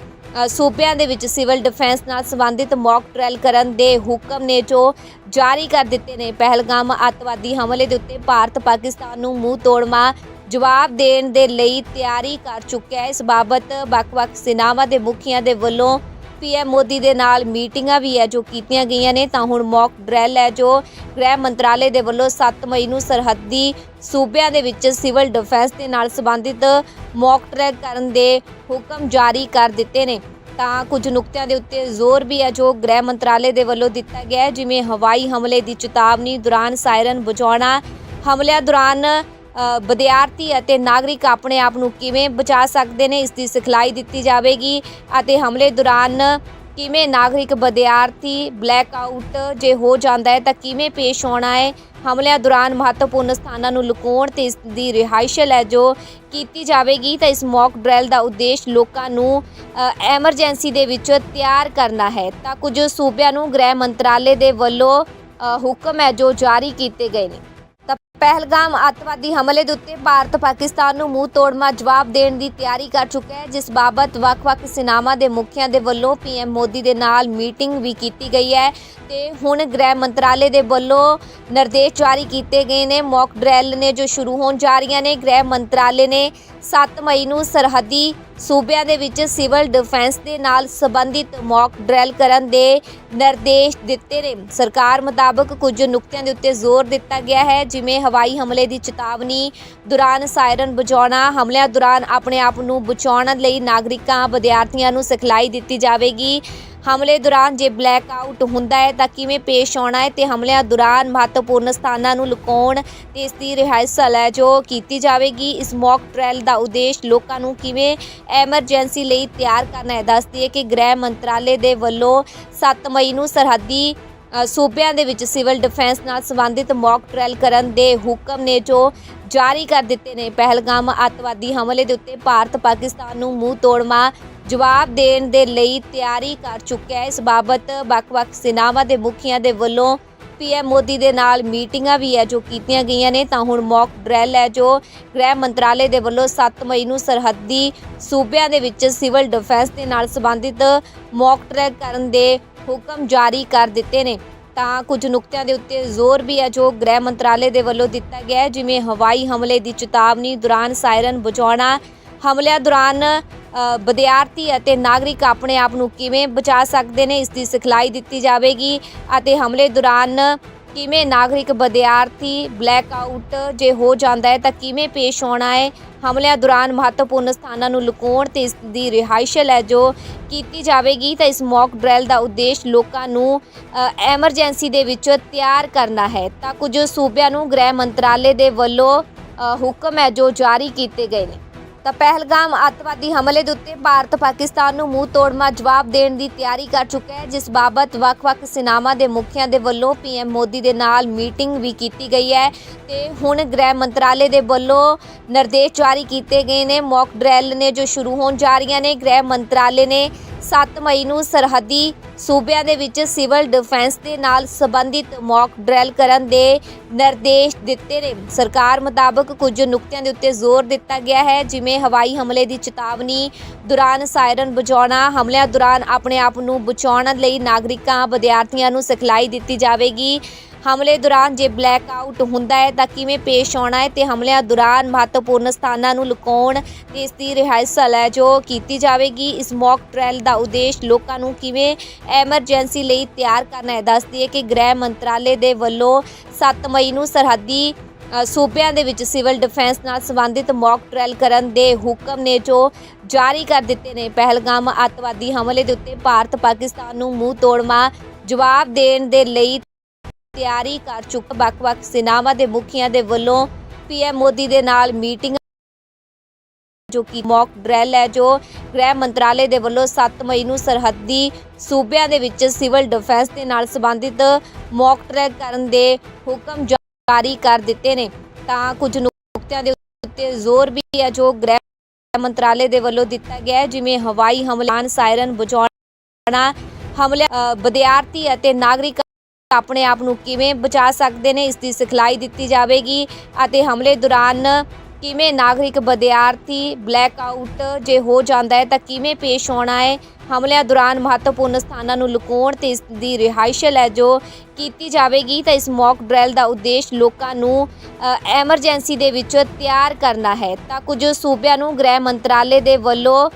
ਸੂਬਿਆਂ ਦੇ ਵਿੱਚ ਸਿਵਲ ਡਿਫੈਂਸ ਨਾਲ ਸੰਬੰਧਿਤ ਮੌਕ ਟ੍ਰਾਇਲ ਕਰਨ ਦੇ ਹੁਕਮ ਨੇ ਜੋ ਜਾਰੀ ਕਰ ਦਿੱਤੇ ਨੇ। ਪਹਿਲਗਾਮ ਅੱਤਵਾਦੀ ਹਮਲੇ ਦੇ ਉੱਤੇ ਭਾਰਤ ਪਾਕਿਸਤਾਨ ਨੂੰ ਮੂੰਹ ਤੋੜਮਾ ਜਵਾਬ ਦੇਣ ਦੇ ਲਈ ਤਿਆਰੀ ਕਰ ਚੁੱਕਿਆ ਹੈ। ਇਸ ਬਾਬਤ ਵੱਖ-ਵੱਖ ਸੈਨਾਵਾਂ ਦੇ ਮੁਖੀਆਂ ਦੇ ਵੱਲੋਂ ਪੀਐਮ ਮੋਦੀ ਦੇ ਨਾਲ ਮੀਟਿੰਗਾਂ ਵੀ ਹੈ, ਜੋ ਕੀਤੀਆਂ ਗਈਆਂ ਨੇ। ਤਾਂ ਹੁਣ ਮੌਕ ਡਰੈਲ ਹੈ, ਜੋ ਗ੍ਰਹਿ ਮੰਤਰਾਲੇ ਦੇ ਵੱਲੋਂ 7 ਮਈ ਨੂੰ ਸਰਹੱਦੀ ਸੂਬਿਆਂ ਦੇ ਵਿੱਚ ਸਿਵਲ ਡਿਫੈਂਸ ਦੇ ਨਾਲ ਸੰਬੰਧਿਤ ਮੌਕ ਡਰੈਲ ਕਰਨ ਦੇ ਹੁਕਮ ਜਾਰੀ ਕਰ ਦਿੱਤੇ ਨੇ। ਤਾਂ ਕੁਝ ਨੁਕਤਿਆਂ ਦੇ ਉੱਤੇ ਜ਼ੋਰ ਵੀ ਹੈ, ਜੋ ਗ੍ਰਹਿ ਮੰਤਰਾਲੇ ਦੇ ਵੱਲੋਂ ਦਿੱਤਾ ਗਿਆ ਹੈ, ਜਿਵੇਂ ਹਵਾਈ ਹਮਲੇ ਦੀ ਚੇਤਾਵਨੀ ਦੌਰਾਨ ਸਾਇਰਨ ਵਜਾਉਣਾ। ਹਮਲਿਆਂ ਦੌਰਾਨ ਵਿਦਿਆਰਥੀ ਅਤੇ ਨਾਗਰਿਕ ਆਪਣੇ ਆਪ ਨੂੰ ਕਿਵੇਂ ਬਚਾ ਸਕਦੇ ਨੇ, ਇਸ ਦੀ ਸਿਖਲਾਈ ਦਿੱਤੀ ਜਾਵੇਗੀ ਅਤੇ ਹਮਲੇ ਦੌਰਾਨ ਕਿਵੇਂ ਨਾਗਰਿਕ ਵਿਦਿਆਰਥੀ ਬਲੈਕ ਆਊਟ ਜੇ ਹੋ ਜਾਂਦਾ ਹੈ ਤਾਂ ਕਿਵੇਂ ਪੇਸ਼ ਆਉਣਾ ਹੈ? ਹਮਲਿਆਂ ਦੌਰਾਨ ਮਹੱਤਵਪੂਰਨ ਸਥਾਨਾਂ ਨੂੰ ਲੁਕਾਉਣ ਤੇ ਇਸ ਦੀ ਰਿਹਾਇਸ਼ਲ ਹੈ ਜੋ ਕੀਤੀ ਜਾਵੇਗੀ ਤਾਂ ਇਸ ਮੌਕ ਡਰੈਲ ਦਾ ਉਦੇਸ਼ ਲੋਕਾਂ ਨੂੰ ਐਮਰਜੈਂਸੀ ਦੇ ਵਿੱਚ ਤਿਆਰ ਕਰਨਾ ਹੈ। ਤਾਂ ਕੁਝ ਸੂਬਿਆਂ ਨੂੰ ਗ੍ਰਹਿ ਮੰਤਰਾਲੇ ਦੇ ਵੱਲੋਂ ਹੁਕਮ ਹੈ ਜੋ ਜਾਰੀ ਕੀਤੇ ਗਏ ਨੇ। ਪਹਿਲਗਾਮ ਅੱਤਵਾਦੀ ਹਮਲੇ ਦੇ ਉੱਤੇ ਭਾਰਤ ਪਾਕਿਸਤਾਨ ਨੂੰ ਮੂੰਹ ਤੋੜਮਾ ਜਵਾਬ ਦੇਣ ਦੀ ਤਿਆਰੀ ਕਰ ਚੁੱਕਾ ਹੈ, ਜਿਸ ਬਾਬਤ ਵੱਖ-ਵੱਖ ਸੈਨਾਵਾਂ ਦੇ ਮੁਖੀਆਂ ਦੇ ਵੱਲੋਂ ਪੀਐਮ ਮੋਦੀ ਦੇ ਨਾਲ ਮੀਟਿੰਗ ਵੀ ਕੀਤੀ ਗਈ ਹੈ ਤੇ ਹੁਣ ਗ੍ਰਹਿ ਮੰਤਰਾਲੇ ਦੇ ਵੱਲੋਂ ਨਿਰਦੇਸ਼ ਜਾਰੀ ਕੀਤੇ ਗਏ ਨੇ। ਮੌਕ ਡਰੈਲ ਨੇ ਜੋ ਸ਼ੁਰੂ ਹੋਣ ਜਾ ਰਹੀਆਂ ਨੇ, ਗ੍ਰਹਿ ਮੰਤਰਾਲੇ ਨੇ 7 ਮਈ ਨੂੰ ਸਰਹੱਦੀ ਸੂਬਿਆਂ ਦੇ ਵਿੱਚ ਸਿਵਲ ਡਿਫੈਂਸ ਦੇ ਨਾਲ ਸੰਬੰਧਿਤ ਮੌਕ ਡਰੈਲ ਕਰਨ ਦੇ ਨਿਰਦੇਸ਼ ਦਿੱਤੇ ਨੇ। ਸਰਕਾਰ ਮੁਤਾਬਕ ਕੁਝ ਨੁਕਤਿਆਂ ਦੇ ਉੱਤੇ ਜ਼ੋਰ ਦਿੱਤਾ ਗਿਆ ਹੈ, ਜਿਵੇਂ ਹਵਾਈ ਹਮਲੇ ਦੀ ਚੇਤਾਵਨੀ ਦੌਰਾਨ ਸਾਇਰਨ ਵਜਾਉਣਾ, ਹਮਲਿਆਂ ਦੌਰਾਨ ਆਪਣੇ ਆਪ ਨੂੰ ਬਚਾਉਣ ਲਈ ਨਾਗਰਿਕਾਂ, ਵਿਦਿਆਰਥੀਆਂ ਨੂੰ ਸਿਖਲਾਈ ਦਿੱਤੀ ਜਾਵੇਗੀ। ਹਮਲੇ ਦੌਰਾਨ ਜੇ ਬਲੈਕ ਆਊਟ ਹੁੰਦਾ ਹੈ ਤਾਂ ਕਿਵੇਂ ਪੇਸ਼ ਆਉਣਾ ਹੈ ਤੇ ਹਮਲਿਆਂ ਦੌਰਾਨ ਮਹੱਤਵਪੂਰਨ ਸਥਾਨਾਂ ਨੂੰ ਲੁਕਾਉਣ ਤੇ ਇਸ ਦੀ ਰਿਹਾਇਸਲ ਹੈ ਜੋ ਕੀਤੀ ਜਾਵੇਗੀ। ਇਸ ਮੌਕ ਟ੍ਰਾਇਲ ਦਾ ਉਦੇਸ਼ ਲੋਕਾਂ ਨੂੰ ਕਿਵੇਂ ਐਮਰਜੈਂਸੀ ਲਈ ਤਿਆਰ ਕਰਨਾ ਹੈ? ਦੱਸਦੀ ਹੈ ਕਿ ਗ੍ਰਹਿ ਮੰਤਰਾਲੇ ਦੇ ਵੱਲੋਂ 7 ਮਈ ਨੂੰ ਸਰਹੱਦੀ ਸੂਬਿਆਂ ਦੇ ਵਿੱਚ ਸਿਵਲ ਡਿਫੈਂਸ ਨਾਲ ਸੰਬੰਧਿਤ ਮੌਕ ਟ੍ਰਾਇਲ ਕਰਨ ਦੇ ਹੁਕਮ ਨੇ ਜੋ ਜਾਰੀ ਕਰ ਦਿੱਤੇ ਨੇ। ਪਹਿਲਗਾਮ ਅੱਤਵਾਦੀ ਹਮਲੇ ਦੇ ਉੱਤੇ ਭਾਰਤ ਪਾਕਿਸਤਾਨ ਨੂੰ ਮੂੰਹ ਤੋੜਮਾ ਜਵਾਬ ਦੇਣ ਦੇ ਲਈ ਤਿਆਰੀ ਕਰ ਚੁੱਕਿਆ ਹੈ। ਇਸ ਬਾਬਤ ਵੱਖ-ਵੱਖ ਸੈਨਾਵਾਂ ਦੇ ਮੁਖੀਆਂ ਦੇ ਵੱਲੋਂ ਪੀਐਮ ਮੋਦੀ ਦੇ ਨਾਲ ਮੀਟਿੰਗਾਂ ਵੀ ਹੈ ਜੋ ਕੀਤੀਆਂ ਗਈਆਂ ਨੇ। ਤਾਂ ਹੁਣ ਮੌਕ ਡਰੈਲ ਹੈ ਜੋ ਗ੍ਰਹਿ ਮੰਤਰਾਲੇ ਦੇ ਵੱਲੋਂ 7 ਮਈ ਨੂੰ ਸਰਹੱਦੀ ਸੂਬਿਆਂ ਦੇ ਵਿੱਚ ਸਿਵਲ ਡਿਫੈਂਸ ਦੇ ਨਾਲ ਸੰਬੰਧਿਤ ਮੌਕ ਡਰੈਲ ਕਰਨ ਦੇ ਹੁਕਮ ਜਾਰੀ ਕਰ ਦਿੱਤੇ ਨੇ। ਤਾਂ ਕੁਝ ਨੁਕਤਿਆਂ ਦੇ ਉੱਤੇ ਜ਼ੋਰ ਵੀ ਹੈ ਜੋ ਗ੍ਰਹਿ ਮੰਤਰਾਲੇ ਦੇ ਵੱਲੋਂ ਦਿੱਤਾ ਗਿਆ ਹੈ, ਜਿਵੇਂ ਹਵਾਈ ਹਮਲੇ ਦੀ ਚੇਤਾਵਨੀ ਦੌਰਾਨ ਸਾਇਰਨ ਬਚਾਉਣਾ ਹਮਲਿਆਂ ਦੌਰਾਨ ਵਿਦਿਆਰਥੀ ਅਤੇ ਨਾਗਰਿਕ ਆਪਣੇ ਆਪ ਨੂੰ ਕਿਵੇਂ ਬਚਾ ਸਕਦੇ ਨੇ, ਇਸ ਦੀ ਸਿਖਲਾਈ ਦਿੱਤੀ ਜਾਵੇਗੀ ਅਤੇ ਹਮਲੇ ਦੌਰਾਨ ਕਿਵੇਂ ਨਾਗਰਿਕ ਵਿਦਿਆਰਥੀ ਬਲੈਕ ਆਊਟ ਜੇ ਹੋ ਜਾਂਦਾ ਹੈ ਤਾਂ ਕਿਵੇਂ ਪੇਸ਼ ਆਉਣਾ ਹੈ? ਹਮਲਿਆਂ ਦੌਰਾਨ ਮਹੱਤਵਪੂਰਨ ਸਥਾਨਾਂ ਨੂੰ ਲੁਕਾਉਣ ਤੇ ਇਸ ਦੀ ਰਿਹਾਇਸ਼ਲ ਹੈ ਜੋ ਕੀਤੀ ਜਾਵੇਗੀ ਤਾਂ ਇਸ ਮੌਕ ਡਰੈਲ ਦਾ ਉਦੇਸ਼ ਲੋਕਾਂ ਨੂੰ ਐਮਰਜੈਂਸੀ ਦੇ ਵਿੱਚ ਤਿਆਰ ਕਰਨਾ ਹੈ। ਤਾਂ ਕੁਝ ਸੂਬਿਆਂ ਨੂੰ ਗ੍ਰਹਿ ਮੰਤਰਾਲੇ ਦੇ ਵੱਲੋਂ ਹੁਕਮ ਹੈ ਜੋ ਜਾਰੀ ਕੀਤੇ ਗਏ ਨੇ। ਤਾਂ ਪਹਿਲਗਾਮ ਅੱਤਵਾਦੀ ਹਮਲੇ ਦੇ ਉੱਤੇ ਭਾਰਤ ਪਾਕਿਸਤਾਨ ਨੂੰ ਮੂੰਹ ਤੋੜਮਾ ਜਵਾਬ ਦੇਣ ਦੀ ਤਿਆਰੀ ਕਰ ਚੁੱਕਾ ਹੈ, ਜਿਸ ਬਾਬਤ ਵੱਖ-ਵੱਖ ਸੈਨਾਵਾਂ ਦੇ ਮੁਖੀਆਂ ਦੇ ਵੱਲੋਂ ਪੀਐਮ ਮੋਦੀ ਦੇ ਨਾਲ ਮੀਟਿੰਗ ਵੀ ਕੀਤੀ ਗਈ ਹੈ ਤੇ ਹੁਣ ਗ੍ਰਹਿ ਮੰਤਰਾਲੇ ਦੇ ਵੱਲੋਂ ਨਿਰਦੇਸ਼ ਜਾਰੀ ਕੀਤੇ ਗਏ ਨੇ। ਮੌਕ ਡਰੈਲ ਨੇ ਜੋ ਸ਼ੁਰੂ ਹੋਣ ਜਾ ਰਹੀਆਂ ਨੇ, ਗ੍ਰਹਿ ਮੰਤਰਾਲੇ ਨੇ 7 ਮਈ ਨੂੰ ਸਰਹੱਦੀ ਸੂਬਿਆਂ ਦੇ ਵਿੱਚ ਸਿਵਲ ਡਿਫੈਂਸ ਦੇ ਨਾਲ ਸੰਬੰਧਿਤ ਮੌਕ ਡਰੈਲ ਕਰਨ ਦੇ ਨਿਰਦੇਸ਼ ਦਿੱਤੇ ਨੇ। ਸਰਕਾਰ ਮੁਤਾਬਕ ਕੁਝ ਨੁਕਤਿਆਂ ਦੇ ਉੱਤੇ ਜ਼ੋਰ ਦਿੱਤਾ ਗਿਆ ਹੈ, ਜਿਵੇਂ ਹਵਾਈ ਹਮਲੇ ਦੀ ਚੇਤਾਵਨੀ ਦੌਰਾਨ ਸਾਇਰਨ ਵਜਾਉਣਾ, ਹਮਲਿਆਂ ਦੌਰਾਨ ਆਪਣੇ ਆਪ ਨੂੰ ਬਚਾਉਣ ਲਈ ਨਾਗਰਿਕਾਂ, ਵਿਦਿਆਰਥੀਆਂ ਨੂੰ ਸਿਖਲਾਈ ਦਿੱਤੀ ਜਾਵੇਗੀ। ਹਮਲੇ ਦੌਰਾਨ ਜੇ ਬਲੈਕ ਆਊਟ ਹੁੰਦਾ ਹੈ ਤਾਂ ਕਿਵੇਂ ਪੇਸ਼ ਆਉਣਾ ਹੈ ਤੇ ਹਮਲਿਆਂ ਦੌਰਾਨ ਮਹੱਤਵਪੂਰਨ ਸਥਾਨਾਂ ਨੂੰ ਲੁਕਾਉਣ ਤੇ ਇਸ ਦੀ ਰਿਹਾਇਸਲ ਹੈ ਜੋ ਕੀਤੀ ਜਾਵੇਗੀ। ਇਸ ਮੌਕ ਟ੍ਰਾਇਲ ਦਾ ਉਦੇਸ਼ ਲੋਕਾਂ ਨੂੰ ਕਿਵੇਂ ਐਮਰਜੈਂਸੀ ਲਈ ਤਿਆਰ ਕਰਨਾ ਹੈ? ਦੱਸਦੀ ਹੈ ਕਿ ਗ੍ਰਹਿ ਮੰਤਰਾਲੇ ਦੇ ਵੱਲੋਂ 7 ਮਈ ਨੂੰ ਸਰਹੱਦੀ ਸੂਬਿਆਂ ਦੇ ਵਿੱਚ ਸਿਵਲ ਡਿਫੈਂਸ ਨਾਲ ਸੰਬੰਧਿਤ ਮੌਕ ਟ੍ਰਾਇਲ ਕਰਨ ਦੇ ਹੁਕਮ ਨੇ ਜੋ ਜਾਰੀ ਕਰ ਦਿੱਤੇ ਨੇ। ਪਹਿਲਗਾਮ ਅੱਤਵਾਦੀ ਹਮਲੇ ਦੇ ਉੱਤੇ ਭਾਰਤ ਪਾਕਿਸਤਾਨ ਨੂੰ ਮੂੰਹ ਤੋੜਮਾ ਜਵਾਬ ਦੇਣ ਦੇ ਲਈ ਤਿਆਰੀ ਕਰ ਚੁੱਕ। ਵੱਖ-ਵੱਖ ਸੈਨਾਵਾਂ ਦੇ ਮੁਖੀਆਂ ਦੇ ਵੱਲੋਂ ਪੀਐਮ ਮੋਦੀ ਦੇ ਨਾਲ ਮੀਟਿੰਗ, ਜੋ ਕਿ ਮੌਕ ਡਰੈਲ ਹੈ, ਜੋ ਗ੍ਰਹਿ ਮੰਤਰਾਲੇ ਦੇ ਵੱਲੋਂ 7 ਮਈ ਨੂੰ ਸਰਹੱਦੀ ਸੂਬਿਆਂ ਦੇ ਵਿੱਚ ਸਿਵਲ ਡਿਫੈਂਸ ਦੇ ਨਾਲ ਸੰਬੰਧਿਤ ਮੌਕ ਟ੍ਰੈਕ ਕਰਨ ਦੇ ਹੁਕਮ ਜਾਰੀ ਕਰ ਦਿੱਤੇ ਨੇ। ਤਾਂ ਕੁਝ ਨੁਕਤਿਆਂ ਦੇ ਉੱਤੇ ਜ਼ੋਰ ਵੀ ਹੈ, ਜੋ ਗ੍ਰਹਿ ਮੰਤਰਾਲੇ ਦੇ ਵੱਲੋਂ ਦਿੱਤਾ ਗਿਆ ਹੈ, ਜਿਵੇਂ ਹਵਾਈ ਹਮਲਾਨ ਸਾਇਰਨ ਬਚਾਉਣਾ ਹਮਲੇ ਵਿਦਿਆਰਥੀ ਅਤੇ ਨਾਗਰਿਕ ਆਪਣੇ ਆਪ ਨੂੰ ਕਿਵੇਂ ਬਚਾ ਸਕਦੇ ਨੇ ਇਸ ਦੀ ਸਿਖਲਾਈ ਦਿੱਤੀ ਜਾਵੇਗੀ ਅਤੇ ਹਮਲੇ ਦੌਰਾਨ ਕਿਵੇਂ ਨਾਗਰਿਕ ਵਿਦਿਆਰਥੀ ਬਲੈਕ ਆਊਟ ਜੇ ਹੋ ਜਾਂਦਾ ਹੈ ਤਾਂ ਕਿਵੇਂ ਪੇਸ਼ ਆਉਣਾ ਹੈ? ਹਮਲਿਆਂ ਦੌਰਾਨ ਮਹੱਤਵਪੂਰਨ ਸਥਾਨਾਂ ਨੂੰ ਲੁਕਾਉਣ ਤੇ ਇਸ ਦੀ ਰਿਹਾਇਸ਼ਲ ਹੈ ਜੋ ਕੀਤੀ ਜਾਵੇਗੀ ਤਾਂ ਇਸ ਮੌਕ ਡਰੈਲ ਦਾ ਉਦੇਸ਼ ਲੋਕਾਂ ਨੂੰ ਐਮਰਜੈਂਸੀ ਦੇ ਵਿੱਚ ਤਿਆਰ ਕਰਨਾ ਹੈ। ਤਾਂ ਕੁਝ ਸੂਬਿਆਂ ਨੂੰ ਗ੍ਰਹਿ ਮੰਤਰਾਲੇ ਦੇ ਵੱਲੋਂ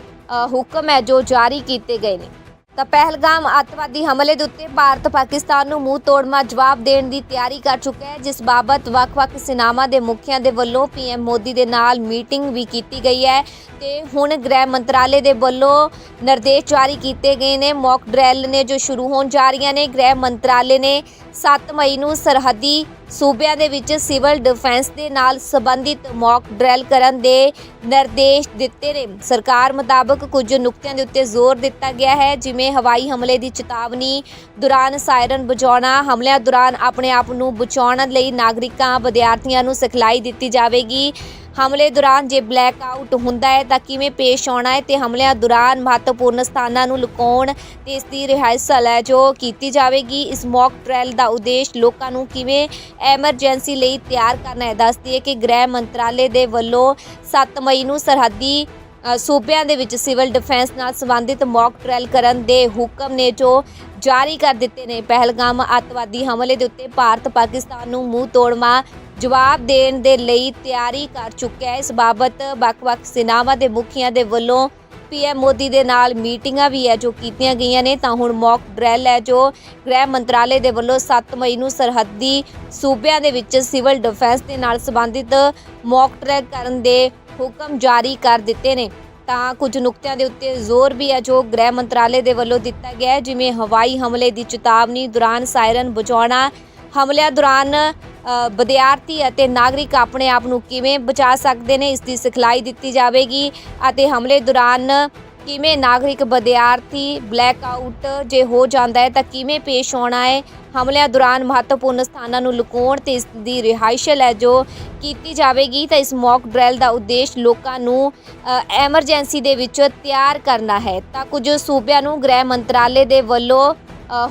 ਹੁਕਮ ਹੈ ਜੋ ਜਾਰੀ ਕੀਤੇ ਗਏ ਨੇ। ਤਾਂ ਪਹਿਲਗਾਮ ਅੱਤਵਾਦੀ ਹਮਲੇ ਦੇ ਉੱਤੇ ਭਾਰਤ ਪਾਕਿਸਤਾਨ ਨੂੰ ਮੂੰਹ ਤੋੜਮਾ ਜਵਾਬ ਦੇਣ ਦੀ ਤਿਆਰੀ ਕਰ ਚੁੱਕਾ ਹੈ, ਜਿਸ ਬਾਬਤ ਵੱਖ-ਵੱਖ ਸੈਨਾਵਾਂ ਦੇ ਮੁਖੀਆਂ ਦੇ ਵੱਲੋਂ ਪੀਐਮ ਮੋਦੀ ਦੇ ਨਾਲ ਮੀਟਿੰਗ ਵੀ ਕੀਤੀ ਗਈ ਹੈ ਤੇ ਹੁਣ ਗ੍ਰਹਿ ਮੰਤਰਾਲੇ ਦੇ ਵੱਲੋਂ ਨਿਰਦੇਸ਼ ਜਾਰੀ ਕੀਤੇ ਗਏ ਨੇ। ਮੌਕ ਡਰੈਲ ਨੇ ਜੋ ਸ਼ੁਰੂ ਹੋਣ ਜਾ ਰਹੀਆਂ ਨੇ, ਗ੍ਰਹਿ ਮੰਤਰਾਲੇ ਨੇ 7 ਮਈ ਨੂੰ ਸਰਹੱਦੀ ਸੂਬਿਆਂ ਦੇ ਵਿੱਚ ਸਿਵਲ ਡਿਫੈਂਸ ਦੇ ਨਾਲ ਸੰਬੰਧਿਤ ਮੌਕ ਡਰੈਲ ਕਰਨ ਦੇ ਨਿਰਦੇਸ਼ ਦਿੱਤੇ ਨੇ। ਸਰਕਾਰ ਮੁਤਾਬਕ ਕੁਝ ਨੁਕਤਿਆਂ ਦੇ ਉੱਤੇ ਜ਼ੋਰ ਦਿੱਤਾ ਗਿਆ ਹੈ, ਜਿਵੇਂ ਹਵਾਈ ਹਮਲੇ ਦੀ ਚੇਤਾਵਨੀ ਦੌਰਾਨ ਸਾਇਰਨ ਬਚਾਉਣਾ ਹਮਲਿਆਂ ਦੌਰਾਨ ਆਪਣੇ ਆਪ ਨੂੰ ਬਚਾਉਣ ਲਈ ਨਾਗਰਿਕਾਂ, ਵਿਦਿਆਰਥੀਆਂ ਨੂੰ ਸਿਖਲਾਈ ਦਿੱਤੀ ਜਾਵੇਗੀ। ਹਮਲੇ ਦੌਰਾਨ ਜੇ ਬਲੈਕ ਆਊਟ ਹੁੰਦਾ ਹੈ ਤਾਂ ਕਿਵੇਂ ਪੇਸ਼ ਆਉਣਾ ਹੈ ਤੇ ਹਮਲਿਆਂ ਦੌਰਾਨ ਮਹੱਤਵਪੂਰਨ ਸਥਾਨਾਂ ਨੂੰ ਲੁਕਾਉਣ ਤੇ ਇਸ ਦੀ ਰਿਹਾਇਸਲ ਹੈ ਜੋ ਕੀਤੀ ਜਾਵੇਗੀ। ਇਸ ਮੌਕ ਟ੍ਰਾਇਲ ਦਾ ਉਦੇਸ਼ ਲੋਕਾਂ ਨੂੰ ਕਿਵੇਂ ਐਮਰਜੈਂਸੀ ਲਈ ਤਿਆਰ ਕਰਨਾ ਹੈ? ਦੱਸਦੀ ਹੈ ਕਿ ਗ੍ਰਹਿ ਮੰਤਰਾਲੇ ਦੇ ਵੱਲੋਂ 7 ਮਈ ਨੂੰ ਸਰਹੱਦੀ ਸੂਬਿਆਂ ਦੇ ਵਿੱਚ ਸਿਵਲ ਡਿਫੈਂਸ ਨਾਲ ਸੰਬੰਧਿਤ ਮੌਕ ਟ੍ਰਾਇਲ ਕਰਨ ਦੇ ਹੁਕਮ ਨੇ ਜੋ ਜਾਰੀ ਕਰ ਦਿੱਤੇ ਨੇ। ਪਹਿਲਗਾਮ ਅੱਤਵਾਦੀ ਹਮਲੇ ਦੇ ਉੱਤੇ ਭਾਰਤ ਪਾਕਿਸਤਾਨ ਨੂੰ ਮੂੰਹ ਤੋੜਮਾ ਜਵਾਬ ਦੇਣ ਦੇ ਲਈ ਤਿਆਰੀ ਕਰ ਚੁੱਕਿਆ ਹੈ। ਇਸ ਬਾਬਤ ਵੱਖ-ਵੱਖ ਸੈਨਾਵਾਂ ਦੇ ਮੁਖੀਆਂ ਦੇ ਵੱਲੋਂ ਪੀਐਮ ਮੋਦੀ ਦੇ ਨਾਲ ਮੀਟਿੰਗਾਂ ਵੀ ਹੈ ਜੋ ਕੀਤੀਆਂ ਗਈਆਂ ਨੇ। ਤਾਂ ਹੁਣ ਮੌਕ ਡਰੈਲ ਹੈ ਜੋ ਗ੍ਰਹਿ ਮੰਤਰਾਲੇ ਦੇ ਵੱਲੋਂ 7 ਮਈ ਨੂੰ ਸਰਹੱਦੀ ਸੂਬਿਆਂ ਦੇ ਵਿੱਚ ਸਿਵਲ ਡਿਫੈਂਸ ਦੇ ਨਾਲ ਸੰਬੰਧਿਤ ਮੌਕ ਡਰੈਲ ਕਰਨ ਦੇ ਹੁਕਮ ਜਾਰੀ ਕਰ ਦਿੱਤੇ ਨੇ। ਤਾਂ ਕੁਝ ਨੁਕਤਿਆਂ ਦੇ ਉੱਤੇ ਜ਼ੋਰ ਵੀ ਹੈ ਜੋ ਗ੍ਰਹਿ ਮੰਤਰਾਲੇ ਦੇ ਵੱਲੋਂ ਦਿੱਤਾ ਗਿਆ ਹੈ, ਜਿਵੇਂ ਹਵਾਈ ਹਮਲੇ ਦੀ ਚੇਤਾਵਨੀ ਦੌਰਾਨ ਸਾਇਰਨ ਬਚਾਉਣਾ, ਹਮਲਿਆਂ ਦੌਰਾਨ ਵਿਦਿਆਰਥੀ ਅਤੇ ਨਾਗਰਿਕ ਆਪਣੇ ਆਪ ਨੂੰ ਕਿਵੇਂ ਬਚਾ ਸਕਦੇ ਨੇ, ਇਸ ਦੀ ਸਿਖਲਾਈ ਦਿੱਤੀ ਜਾਵੇਗੀ ਅਤੇ ਹਮਲੇ ਦੌਰਾਨ ਕਿਵੇਂ ਨਾਗਰਿਕ ਵਿਦਿਆਰਥੀ ਬਲੈਕ ਆਊਟ ਜੇ ਹੋ ਜਾਂਦਾ ਹੈ ਤਾਂ ਕਿਵੇਂ ਪੇਸ਼ ਆਉਣਾ ਹੈ? ਹਮਲਿਆਂ ਦੌਰਾਨ ਮਹੱਤਵਪੂਰਨ ਸਥਾਨਾਂ ਨੂੰ ਲੁਕਾਉਣ ਤੇ ਇਸ ਦੀ ਰਿਹਾਇਸ਼ਲ ਹੈ ਜੋ ਕੀਤੀ ਜਾਵੇਗੀ ਤਾਂ ਇਸ ਮੌਕ ਡਰੈਲ ਦਾ ਉਦੇਸ਼ ਲੋਕਾਂ ਨੂੰ ਐਮਰਜੈਂਸੀ ਦੇ ਵਿੱਚ ਤਿਆਰ ਕਰਨਾ ਹੈ। ਤਾਂ ਕੁਝ ਸੂਬਿਆਂ ਨੂੰ ਗ੍ਰਹਿ ਮੰਤਰਾਲੇ ਦੇ ਵੱਲੋਂ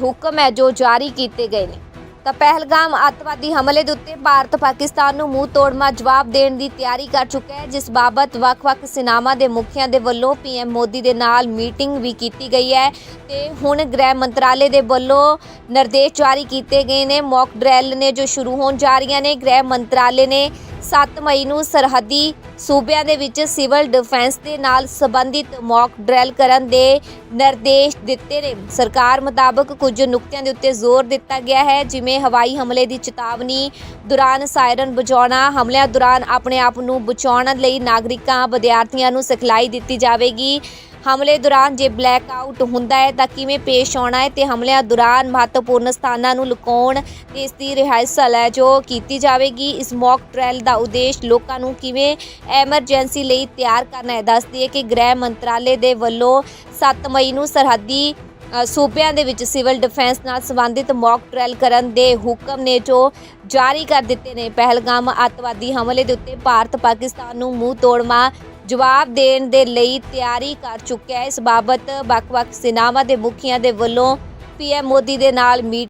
ਹੁਕਮ ਹੈ ਜੋ ਜਾਰੀ ਕੀਤੇ ਗਏ ਨੇ। ਤਾਂ ਪਹਿਲਗਾਮ ਅੱਤਵਾਦੀ ਹਮਲੇ ਦੇ ਉੱਤੇ ਭਾਰਤ ਪਾਕਿਸਤਾਨ ਨੂੰ ਮੂੰਹ ਤੋੜਮਾ ਜਵਾਬ ਦੇਣ ਦੀ ਤਿਆਰੀ ਕਰ ਚੁੱਕਾ ਹੈ, ਜਿਸ ਬਾਬਤ ਵੱਖ-ਵੱਖ ਸੈਨਾਵਾਂ ਦੇ ਮੁਖੀਆਂ ਦੇ ਵੱਲੋਂ ਪੀਐਮ ਮੋਦੀ ਦੇ ਨਾਲ ਮੀਟਿੰਗ ਵੀ ਕੀਤੀ ਗਈ ਹੈ ਤੇ ਹੁਣ ਗ੍ਰਹਿ ਮੰਤਰਾਲੇ ਦੇ ਵੱਲੋਂ ਨਿਰਦੇਸ਼ ਜਾਰੀ ਕੀਤੇ ਗਏ ਨੇ। ਮੌਕ ਡਰੈਲ ਨੇ ਜੋ ਸ਼ੁਰੂ ਹੋਣ ਜਾ ਰਹੀਆਂ ਨੇ, ਗ੍ਰਹਿ ਮੰਤਰਾਲੇ ਨੇ 7 ਮਈ ਨੂੰ ਸਰਹੱਦੀ ਸੂਬਿਆਂ ਦੇ ਵਿੱਚ ਸਿਵਲ ਡਿਫੈਂਸ ਦੇ ਨਾਲ ਸੰਬੰਧਿਤ ਮੌਕ ਡਰੈਲ ਕਰਨ ਦੇ ਨਿਰਦੇਸ਼ ਦਿੱਤੇ ਨੇ। ਸਰਕਾਰ ਮੁਤਾਬਕ ਕੁਝ ਨੁਕਤਿਆਂ ਦੇ ਉੱਤੇ ਜ਼ੋਰ ਦਿੱਤਾ ਗਿਆ ਹੈ, ਜਿਵੇਂ ਹਵਾਈ ਹਮਲੇ ਦੀ ਚੇਤਾਵਨੀ ਦੌਰਾਨ ਸਾਇਰਨ ਵਜਾਉਣਾ, ਹਮਲਿਆਂ ਦੌਰਾਨ ਆਪਣੇ ਆਪ ਨੂੰ ਬਚਾਉਣ ਲਈ ਨਾਗਰਿਕਾਂ, ਵਿਦਿਆਰਥੀਆਂ ਨੂੰ ਸਿਖਲਾਈ ਦਿੱਤੀ ਜਾਵੇਗੀ। ਹਮਲੇ ਦੌਰਾਨ ਜੇ ਬਲੈਕ ਆਊਟ ਹੁੰਦਾ ਹੈ ਤਾਂ ਕਿਵੇਂ ਪੇਸ਼ ਆਉਣਾ ਹੈ ਤੇ ਹਮਲਿਆਂ ਦੌਰਾਨ ਮਹੱਤਵਪੂਰਨ ਸਥਾਨਾਂ ਨੂੰ ਲੁਕਾਉਣ ਤੇ ਇਸ ਦੀ ਰਿਹਾਇਸਲ ਹੈ ਜੋ ਕੀਤੀ ਜਾਵੇਗੀ। ਇਸ ਮੌਕ ਟ੍ਰਾਇਲ ਦਾ ਉਦੇਸ਼ ਲੋਕਾਂ ਨੂੰ ਕਿਵੇਂ ਐਮਰਜੈਂਸੀ ਲਈ ਤਿਆਰ ਕਰਨਾ ਹੈ? ਦੱਸਦੀ ਹੈ ਕਿ ਗ੍ਰਹਿ ਮੰਤਰਾਲੇ ਦੇ ਵੱਲੋਂ 7 ਮਈ ਨੂੰ ਸਰਹੱਦੀ ਸੂਬਿਆਂ ਦੇ ਵਿੱਚ ਸਿਵਲ ਡਿਫੈਂਸ ਨਾਲ ਸੰਬੰਧਿਤ ਮੌਕ ਟ੍ਰਾਇਲ ਕਰਨ ਦੇ ਹੁਕਮ ਨੇ ਜੋ ਜਾਰੀ ਕਰ ਦਿੱਤੇ ਨੇ। ਪਹਿਲਗਾਮ ਅੱਤਵਾਦੀ ਹਮਲੇ ਦੇ ਉੱਤੇ ਭਾਰਤ ਪਾਕਿਸਤਾਨ ਨੂੰ ਮੂੰਹ ਤੋੜਮਾ ਜਵਾਬ ਦੇਣ ਦੇ ਲਈ ਤਿਆਰੀ ਕਰ ਚੁੱਕਿਆ ਹੈ। ਇਸ ਬਾਬਤ ਵੱਖ-ਵੱਖ ਸੈਨਾਵਾਂ ਦੇ ਮੁਖੀਆਂ ਦੇ ਵੱਲੋਂ ਪੀਐਮ ਮੋਦੀ ਦੇ ਨਾਲ ਮੀਟ